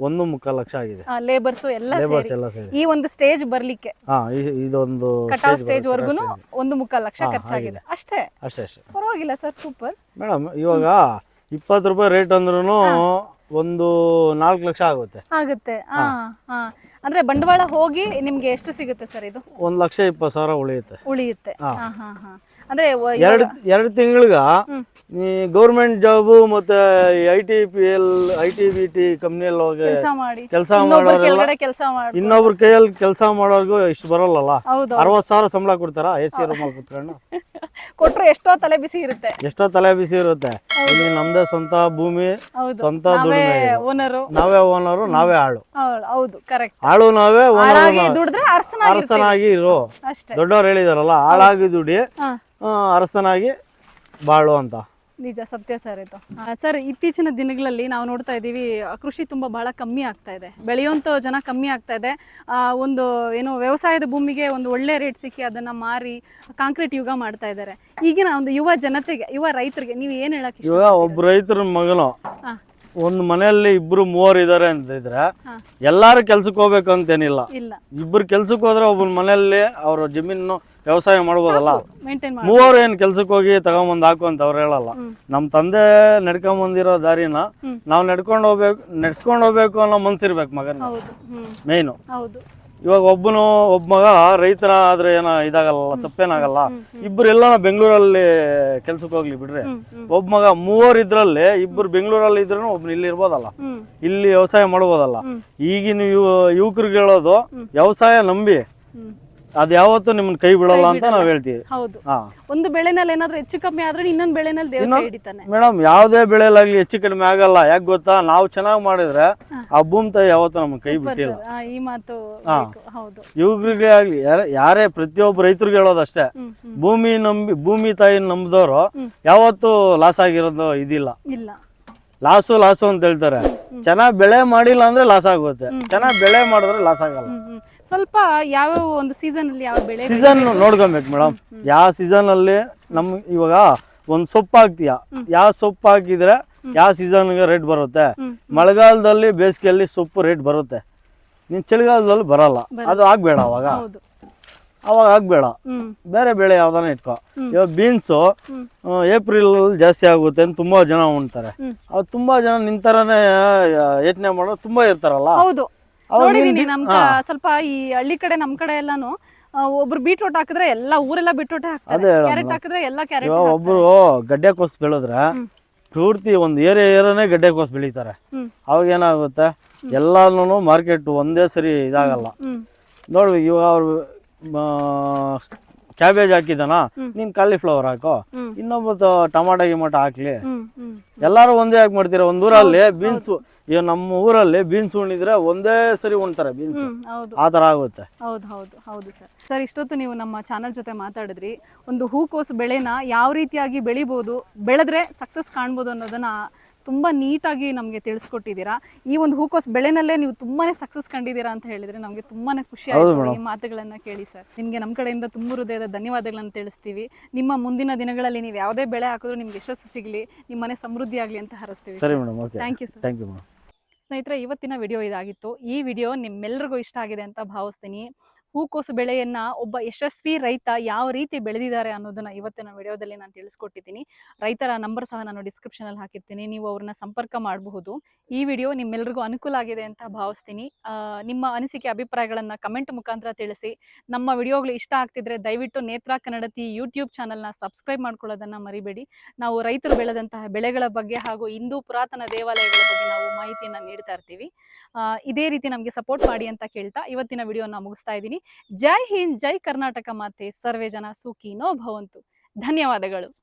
ಒಂದು ಮುಕ್ಕಾಲು ಲಕ್ಷ ಆಗಿದೆ. ಲೇಬರ್ಸ್ ಎಲ್ಲ ಲೇಬರ್ಸ್ ಎಲ್ಲ ಸೇರಿ. ಈ ಒಂದು ಸ್ಟೇಜ್ ಬರ್ಲಿಕ್ಕೆ. ಹಾ ಇದೊಂದು ಕಟಾವ್ ಸ್ಟೇಜ್ ವರ್ಗುನು ಒಂದು ಮುಕ್ಕಾಲು ಲಕ್ಷ ಖರ್ಚಾಗಿದೆ. ಅಷ್ಟೇ. ಅಷ್ಟೇ ಅಷ್ಟೇ. ಪರವಾಗಿಲ್ಲ ಸರ್ ಸೂಪರ್ ಮೇಡಮ್ ಇವಾಗ ಇಪ್ಪತ್ತು ರೂಪಾಯಿ ರೇಟ್ ಅಂದ್ರೂ ಒಂದು ನಾಲ್ಕು ಲಕ್ಷ ಆಗುತ್ತೆ. ಆಗುತ್ತೆ. ಹಾ ಹಾ. ಅಂದ್ರೆ ಬಂಡವಾಳ ಹೋಗಿ ನಿಮ್ಗೆ ಎಷ್ಟು ಸಿಗುತ್ತೆ ಸರ್ ಇದು? ಒಂದು ಲಕ್ಷ ಇಪ್ಪತ್ತು ಸಾವಿರ ಉಳಿಯುತ್ತೆ. ಉಳಿಯುತ್ತೆ. ಹಾ. ಹಾ ಹಾ ಹಾ. ಅಂದ್ರೆ ಎರಡು ಎರಡು ತಿಂಗಳಿಗ ನೀ ಗೌರ್ಮೆಂಟ್ ಜಾಬು ಮತ್ತೆ I T P L I T B T ಕಂಪ್ನಿಯಲ್ಲಿ ಹೋಗಿ ಕೆಲಸ ಮಾಡಿ. ಇನ್ನೊಬ್ರ ಕೈಯಲ್ಲಿ ಕೆಲಸ ಮಾಡೋರ್ಗು ಇಷ್ಟು ಬರಲ್ಲಲ್ಲ? ಅರವತ್ ಸಾವಿರ ಸಂಬಳ ಕೊಡ್ತಾರ ಎ ಸಿ ರೂಮಲ್ಲಿ ಕುತ್ಕೊಂಡು? ಕೊಟ್ರು ಎಷ್ಟೋ ತಲೆ ಬಿಸಿ ಇರುತ್ತೆ. ಎಷ್ಟೋ ತಲೆ ಬಿಸಿ ಇರುತ್ತೆ. ಇಲ್ಲಿ ನಮ್ದೇ ಸ್ವಂತ ಭೂಮಿ ಸ್ವಂತ ನಾವೇ ದುಡಿಮೆ ಓನರು ನಾವೇ ಓನರು ನಾವೇ ಆಳು. ಹೌದು ಕರೆಕ್ಟ್ ಆಳು ನಾವೇ ಓನರ್ ಅರಸನಾಗಿ ಇರು. ದೊಡ್ಡವ್ರು ಹೇಳಿದಾರಲ್ಲ ಆಳಾಗಿ ದುಡಿ. ಅರಸನಾಗಿ ಬಾಳು ಅಂತ ನಿಜ ಸತ್ಯ ಸರ್ ಇದು. ಸರ್ ಇತ್ತೀಚಿನ ದಿನಗಳಲ್ಲಿ ನಾವು ನೋಡ್ತಾ ಇದ್ದೀವಿ ಕೃಷಿ ತುಂಬ ಬಹಳ ಕಮ್ಮಿ ಆಗ್ತಾ ಇದೆ. ಬೆಳೆಯುವಂಥ ಜನ ಕಮ್ಮಿ ಆಗ್ತಾ ಇದೆ. ಆ, ಒಂದು ಏನು ವ್ಯವಸಾಯದ ಭೂಮಿಗೆ ಒಂದು ಒಳ್ಳೆ ರೇಟ್ ಸಿಕ್ಕಿ ಅದನ್ನ ಮಾರಿ ಕಾಂಕ್ರೀಟ್ ಯುಗ ಮಾಡ್ತಾ ಇದ್ದಾರೆ. ಈಗಿನ ಒಂದು ಯುವ ಜನತೆಗೆ ಯುವ ರೈತರಿಗೆ ನೀವು ಏನು ಹೇಳಕ್ ಇಷ್ಟ ಇವಾಗ ಒಬ್ಬ ರೈತರ ಮಗನು. ಒಂದು ಮನೆಯಲ್ಲಿ ಇಬ್ರು ಮೂವರು ಇದಾರೆ ಅಂತ ಇದ್ರೆ ಎಲ್ಲಾರು ಕೆಲ್ಸಕ್ಕೆ ಹೋಗ್ಬೇಕು ಅಂತೇನಿಲ್ಲ. ಇಲ್ಲ. ಇಬ್ರು ಕೆಲ್ಸಕ್ಕೆ ಹೋದ್ರೆ ಒಬ್ಬನ ಮನೆಯಲ್ಲಿ ಅವ್ರ ಜಮೀನು ವ್ಯವಸಾಯ ಮಾಡ್ಬೋದಲ್ಲ? ಮೇಂಟೈನ್ ಮಾಡಿ ಮೂವರು ಏನ್ ಕೆಲ್ಸಕ್ಕೆ ಹೋಗಿ ತಗೊಂಬಂದ್ ಹಾಕು ಅಂತ ಅವ್ರು ಹೇಳಲ್ಲ. ನಮ್ ತಂದೆ ನಡ್ಕೊಂಬಂದಿರೋ ದಾರಿನ ಹ್ಮ್. ನಾವ್ ನಡ್ಕೊಂಡು ಹೋಗ್ಬೇಕು ನಡ್ಸ್ಕೊಂಡು ಹೋಗ್ಬೇಕು ಅನ್ನೋ ಮನ್ಸಿರ್ಬೇಕು ಮಗನ ಮೇಯ್ನು ಹೌದು. ಇವಾಗ ಒಬ್ಬನು ಒಬ್ಬ ಮಗ ರೈತನ ಆದ್ರೆ ಏನೋ ಇದಾಗಲ್ಲ ತಪ್ಪೇನಾಗಲ್ಲ. ಇಬ್ಬರೆಲ್ಲ ಬೆಂಗಳೂರಲ್ಲಿ ಕೆಲ್ಸಕ್ಕೆ ಹೋಗ್ಲಿ ಬಿಡ್ರಿ. ಒಬ್ಬ ಮಗ ಮೂವರು ಇದ್ರಲ್ಲಿ ಇಬ್ಬರು ಬೆಂಗಳೂರಲ್ಲಿ ಇದ್ರೂ ಒಬ್ನು ಇಲ್ಲಿ ಇರ್ಬೋದಲ್ಲ. ಇಲ್ಲಿ ವ್ಯವಸಾಯ ಮಾಡ್ಬೋದಲ್ಲ. ಈಗಿನ ಯುವ ಯುವಕರಿಗೆ ಹೇಳೋದು ವ್ಯವಸಾಯ ನಂಬಿ. ಅದ್ ಯಾವತ್ತೂ ನಿಮ್ಮನ್ನ ಕೈ ಬಿಡಲ್ಲ ಅಂತ ನಾವ್ ಹೇಳ್ತೀವಿ. ಹೌದು. ಒಂದು ಬೆಳೆನಲ್ಲಿ ಏನಾದ್ರೂ ಹೆಚ್ಚು ಕಮ್ಮಿ ಆದ್ರೆ ಇನ್ನೊಂದು ಬೆಳೆನಲ್ಲಿ ದೇವ್ರ ಕೈ ಹಿಡಿತಾನೆ ಮೇಡಮ್ ಯಾವ್ದೇ ಬೆಳೆಯಲ್ಲಾಗ್ಲಿ ಹೆಚ್ಚು ಕಡಿಮೆ ಆಗಲ್ಲ. ಯಾಕೆ ಗೊತ್ತಾ? ನಾವು ಚೆನ್ನಾಗಿ ಮಾಡಿದ್ರೆ ಆ ಭೂಮಿ ತಾಯಿ ಯಾವತ್ತೂ ನಮ್ಗೆ ಕೈ ಬಿಟ್ಟಿಲ್ಲ. ಈ ಮಾತು ಹೌದು. ಯುವಕರಿಗೆ ಆಗ್ಲಿ ಯಾರೇ ಪ್ರತಿಯೊಬ್ಬ ರೈತರಿಗೆ ಹೇಳೋದಷ್ಟೇ ಭೂಮಿ ನಂಬಿ ಭೂಮಿ ತಾಯಿ ನಂಬಿದವರು ಯಾವತ್ತು ಲಾಸ್ ಆಗಿರೋದು ಇದಿಲ್ಲ. ಇಲ್ಲ. ಲಾಸು ಲಾಸು ಅಂತ ಹೇಳ್ತಾರೆ. ಚೆನ್ನಾಗಿ ಬೆಳೆ ಮಾಡಿಲ್ಲ ಅಂದ್ರೆ ಲಾಸ್ ಆಗುತ್ತೆ. ಚೆನ್ನಾಗಿ ಬೆಳೆ ಮಾಡಿದ್ರೆ ಲಾಸ್ ಆಗಲ್ಲ. ಸ್ವಲ್ಪ ಯಾವ ಒಂದು ಸೀಸನ್ ಅಲ್ಲಿ ಯಾವ ಬೆಳೆ ಸೀಸನ್ ನೋಡ್ಕೊಬೇಕು ಮೇಡಮ್ ಯಾವ ಸೀಸನ್ ಅಲ್ಲಿ ನಮ್ ಇವಾಗ ಒಂದ್ ಸೊಪ್ಪು ಹಾಕ್ತೀಯ? ಯಾವ ಸೊಪ್ಪು ಹಾಕಿದ್ರೆ ಯಾವ ಸೀಸನ್ ರೇಟ್ ಬರುತ್ತೆ. ಮಳೆಗಾಲದಲ್ಲಿ ಬೇಸಿಗೆಯಲ್ಲಿ ಸೊಪ್ಪು ರೇಟ್ ಬರುತ್ತೆ. ನೀನ್ ಚಳಿಗಾಲದಲ್ಲಿ ಬರಲ್ಲ. ಅದು ಆಗ್ಬೇಡ ಅವಾಗ. ಅವಾಗ ಆಗ್ಬೇಡ. ಬೇರೆ ಬೆಳೆ ಯಾವ್ದಾನ ಇಟ್ಕೋ. ಇವಾಗ ಬೀನ್ಸು. ಏಪ್ರಿಲ್ ಜಾಸ್ತಿ ಆಗುತ್ತೆ ಅಂತ ತುಂಬಾ ಜನ ಉಣ್ತಾರೆ. ಅವ್ ತುಂಬಾ ಜನ ನಿಂತರನೇ ಯೋಚನೆ ಮಾಡೋ ತುಂಬಾ ಇರ್ತಾರಲ್ಲ? ನೋಡಿದೀನಿ ನಮ್ ಕ- ಸ್ವಲ್ಪ ಈ ಹಳ್ಳಿ ಕಡೆ ನಮ್ ಕಡೆ ಎಲ್ಲಾನು ಆ, ಒಬ್ರು ಬೀಟ್ರೋಟ್ ಹಾಕಿದ್ರೆ ಎಲ್ಲಾ ಊರೆಲ್ಲ ಬೀಟ್ರೋಟ್ ಹಾಕ್ತಾರೆ. ಹೇಳೋದು ಕ್ಯಾರೆಟ್ ಹಾಕಿದ್ರೆ ಎಲ್ಲಾ ಕ್ಯಾರೆಟ್ ಇವಾಗ ಒಬ್ರು ಗಡ್ಡೆ ಕೋಸ್ ಬೆಳೆದ್ರೆ ಪೂರ್ತಿ ಒಂದು ಏರಿಯಾ ಏರಿಯಾನೇ ಗಡ್ಡೆ ಕೋಸ್ ಬೆಳೀತಾರೆ. ಹ್ಮ್. ಅವಾಗ ಏನಾಗುತ್ತೆ? ಎಲ್ಲಾನು ಮಾರ್ಕೆಟ್ ಒಂದೇ ಸರಿ ಇದಾಗಲ್ಲ. ಹ್ಮ್. ನೋಡು ಇವಾಗ ಅವ್ರು ಕ್ಯಾಬೇಜ್ ಹಾಕಿದಾನ. ನೀನ್ ಕಾಲಿಫ್ಲವರ್ ಹಾಕೋ. ಇನ್ನೊಬ್ಬ ಗಿಮಟ ಗಿಮಾಟ ಹಾಕ್ಲಿ. ಎಲ್ಲಾರು ಒಂದೇ ಯಾಕೆ ಮಾಡ್ತೀರಾ? ಒಂದ್ ಊರಲ್ಲಿ ಬೀನ್ಸ್ ಈಗ ನಮ್ಮ ಊರಲ್ಲಿ ಬೀನ್ಸ್ ಉಣ್ಣಿದ್ರೆ ಒಂದೇ ಸರಿ ಉಣ್ತಾರೆ ಬೀನ್ಸ್ ಆತರ ಆಗುತ್ತೆ. ಹೌದು ಹೌದು ಹೌದು ಸರ್. ಸರ್ ಇಷ್ಟೊತ್ತು ನೀವು ನಮ್ಮ ಚಾನಲ್ ಜೊತೆ ಮಾತಾಡಿದ್ರಿ. ಒಂದು ಹೂಕೋಸು ಬೆಳೆನ ಯಾವ ರೀತಿಯಾಗಿ ಬೆಳಿಬಹುದು ಬೆಳೆದ್ರೆ ಸಕ್ಸಸ್ ಕಾಣ್ಬೋದು ಅನ್ನೋದನ್ನ ತುಂಬ ನೀಟಾಗಿ ನಮಗೆ ತಿಳಿಸ್ಕೊಟ್ಟಿದ್ದೀರಾ. ಈ ಒಂದು ಹೂಕೋಸ್ ಬೆಳೆನಲ್ಲೇ ನೀವು ತುಂಬಾನೇ ಸಕ್ಸಸ್ ಕಂಡಿದ್ದೀರಾ ಅಂತ ಹೇಳಿದ್ರೆ ನಮಗೆ ತುಂಬಾನೇ ಖುಷಿ ಆಯ್ತು. ಈ ಮಾತುಗಳನ್ನ ಕೇಳಿ ಸರ್. ನಿಮಗೆ ನಮ್ಮ ಕಡೆಯಿಂದ ತುಂಬ ಹೃದಯದ ಧನ್ಯವಾದಗಳನ್ನು ತಿಳಿಸ್ತೀವಿ. ನಿಮ್ಮ ಮುಂದಿನ ದಿನಗಳಲ್ಲಿ ನೀವು ಯಾವುದೇ ಬೆಳೆ ಹಾಕಿದ್ರು ನಿಮ್ಗೆ ಯಶಸ್ಸು ಸಿಗಲಿ ನಿಮ್ಮ ಮನೆ ಸಮೃದ್ಧಿ ಆಗಲಿ ಅಂತ ಹರಸ್ತೀವಿ ಸರಿ madam okay. Thank you sir thank you madam ಸ್ನೇಹಿತರೆ ಇವತ್ತಿನ ವಿಡಿಯೋ ಇದಾಗಿತ್ತು. ಈ ವಿಡಿಯೋ ನಿಮ್ಮೆಲ್ಲರಿಗೂ ಇಷ್ಟ ಆಗಿದೆ ಅಂತ ಭಾವಿಸ್ತೀನಿ. ಹೂಕೋಸು ಬೆಳೆಯನ್ನ ಒಬ್ಬ ಯಶಸ್ವಿ ರೈತ ಯಾವ ರೀತಿ ಬೆಳೆದಿದ್ದಾರೆ ಅನ್ನೋದನ್ನ ಇವತ್ತಿನ ವಿಡಿಯೋದಲ್ಲಿ ನಾನು ತಿಳಿಸ್ಕೊಟ್ಟಿದ್ದೀನಿ. ರೈತರ ನಂಬರ್ ಸಹ ನಾನು ಡಿಸ್ಕ್ರಿಪ್ಷನ್ ಅಲ್ಲಿ ಹಾಕಿರ್ತೀನಿ. ನೀವು ಅವ್ರನ್ನ ಸಂಪರ್ಕ ಮಾಡಬಹುದು. ಈ ವಿಡಿಯೋ ನಿಮ್ಮೆಲ್ಲರಿಗೂ ಅನುಕೂಲ ಆಗಿದೆ ಅಂತ ಭಾವಿಸ್ತೀನಿ. ನಿಮ್ಮ ಅನಿಸಿಕೆ, ಅಭಿಪ್ರಾಯಗಳನ್ನ ಕಮೆಂಟ್ ಮುಖಾಂತರ ತಿಳಿಸಿ. ನಮ್ಮ ವಿಡಿಯೋಗಳು ಇಷ್ಟ ಆಗ್ತಿದ್ರೆ ದಯವಿಟ್ಟು ನೇತ್ರ ಕನ್ನಡತಿ ಯೂಟ್ಯೂಬ್ ಚಾನಲ್ನ ಸಬ್ಸ್ಕ್ರೈಬ್ ಮಾಡ್ಕೊಳ್ಳೋದನ್ನ ಮರಿಬೇಡಿ. ನಾವು ರೈತರು ಬೆಳೆದಂತಹ ಬೆಳೆಗಳ ಬಗ್ಗೆ ಹಾಗೂ ಹಿಂದೂ ಪುರಾತನ ದೇವಾಲಯಗಳ ಬಗ್ಗೆ ನಾವು ಮಾಹಿತಿಯನ್ನ ನೀಡ್ತಾ ಇರ್ತೀವಿ. ಇದೇ ರೀತಿ ನಮಗೆ ಸಪೋರ್ಟ್ ಮಾಡಿ ಅಂತ ಕೇಳ್ತಾ ಇವತ್ತಿನ ವಿಡಿಯೋನ ಮುಗಿಸ್ತಾ ಇದ್ದೀನಿ. ಜೈ ಹಿಂದ್, ಜೈ ಕರ್ನಾಟಕ ಮಾತೆ. ಸರ್ವೇ ಜನ ಸುಖಿನೋ ಭವಂತು. ಧನ್ಯವಾದಗಳು.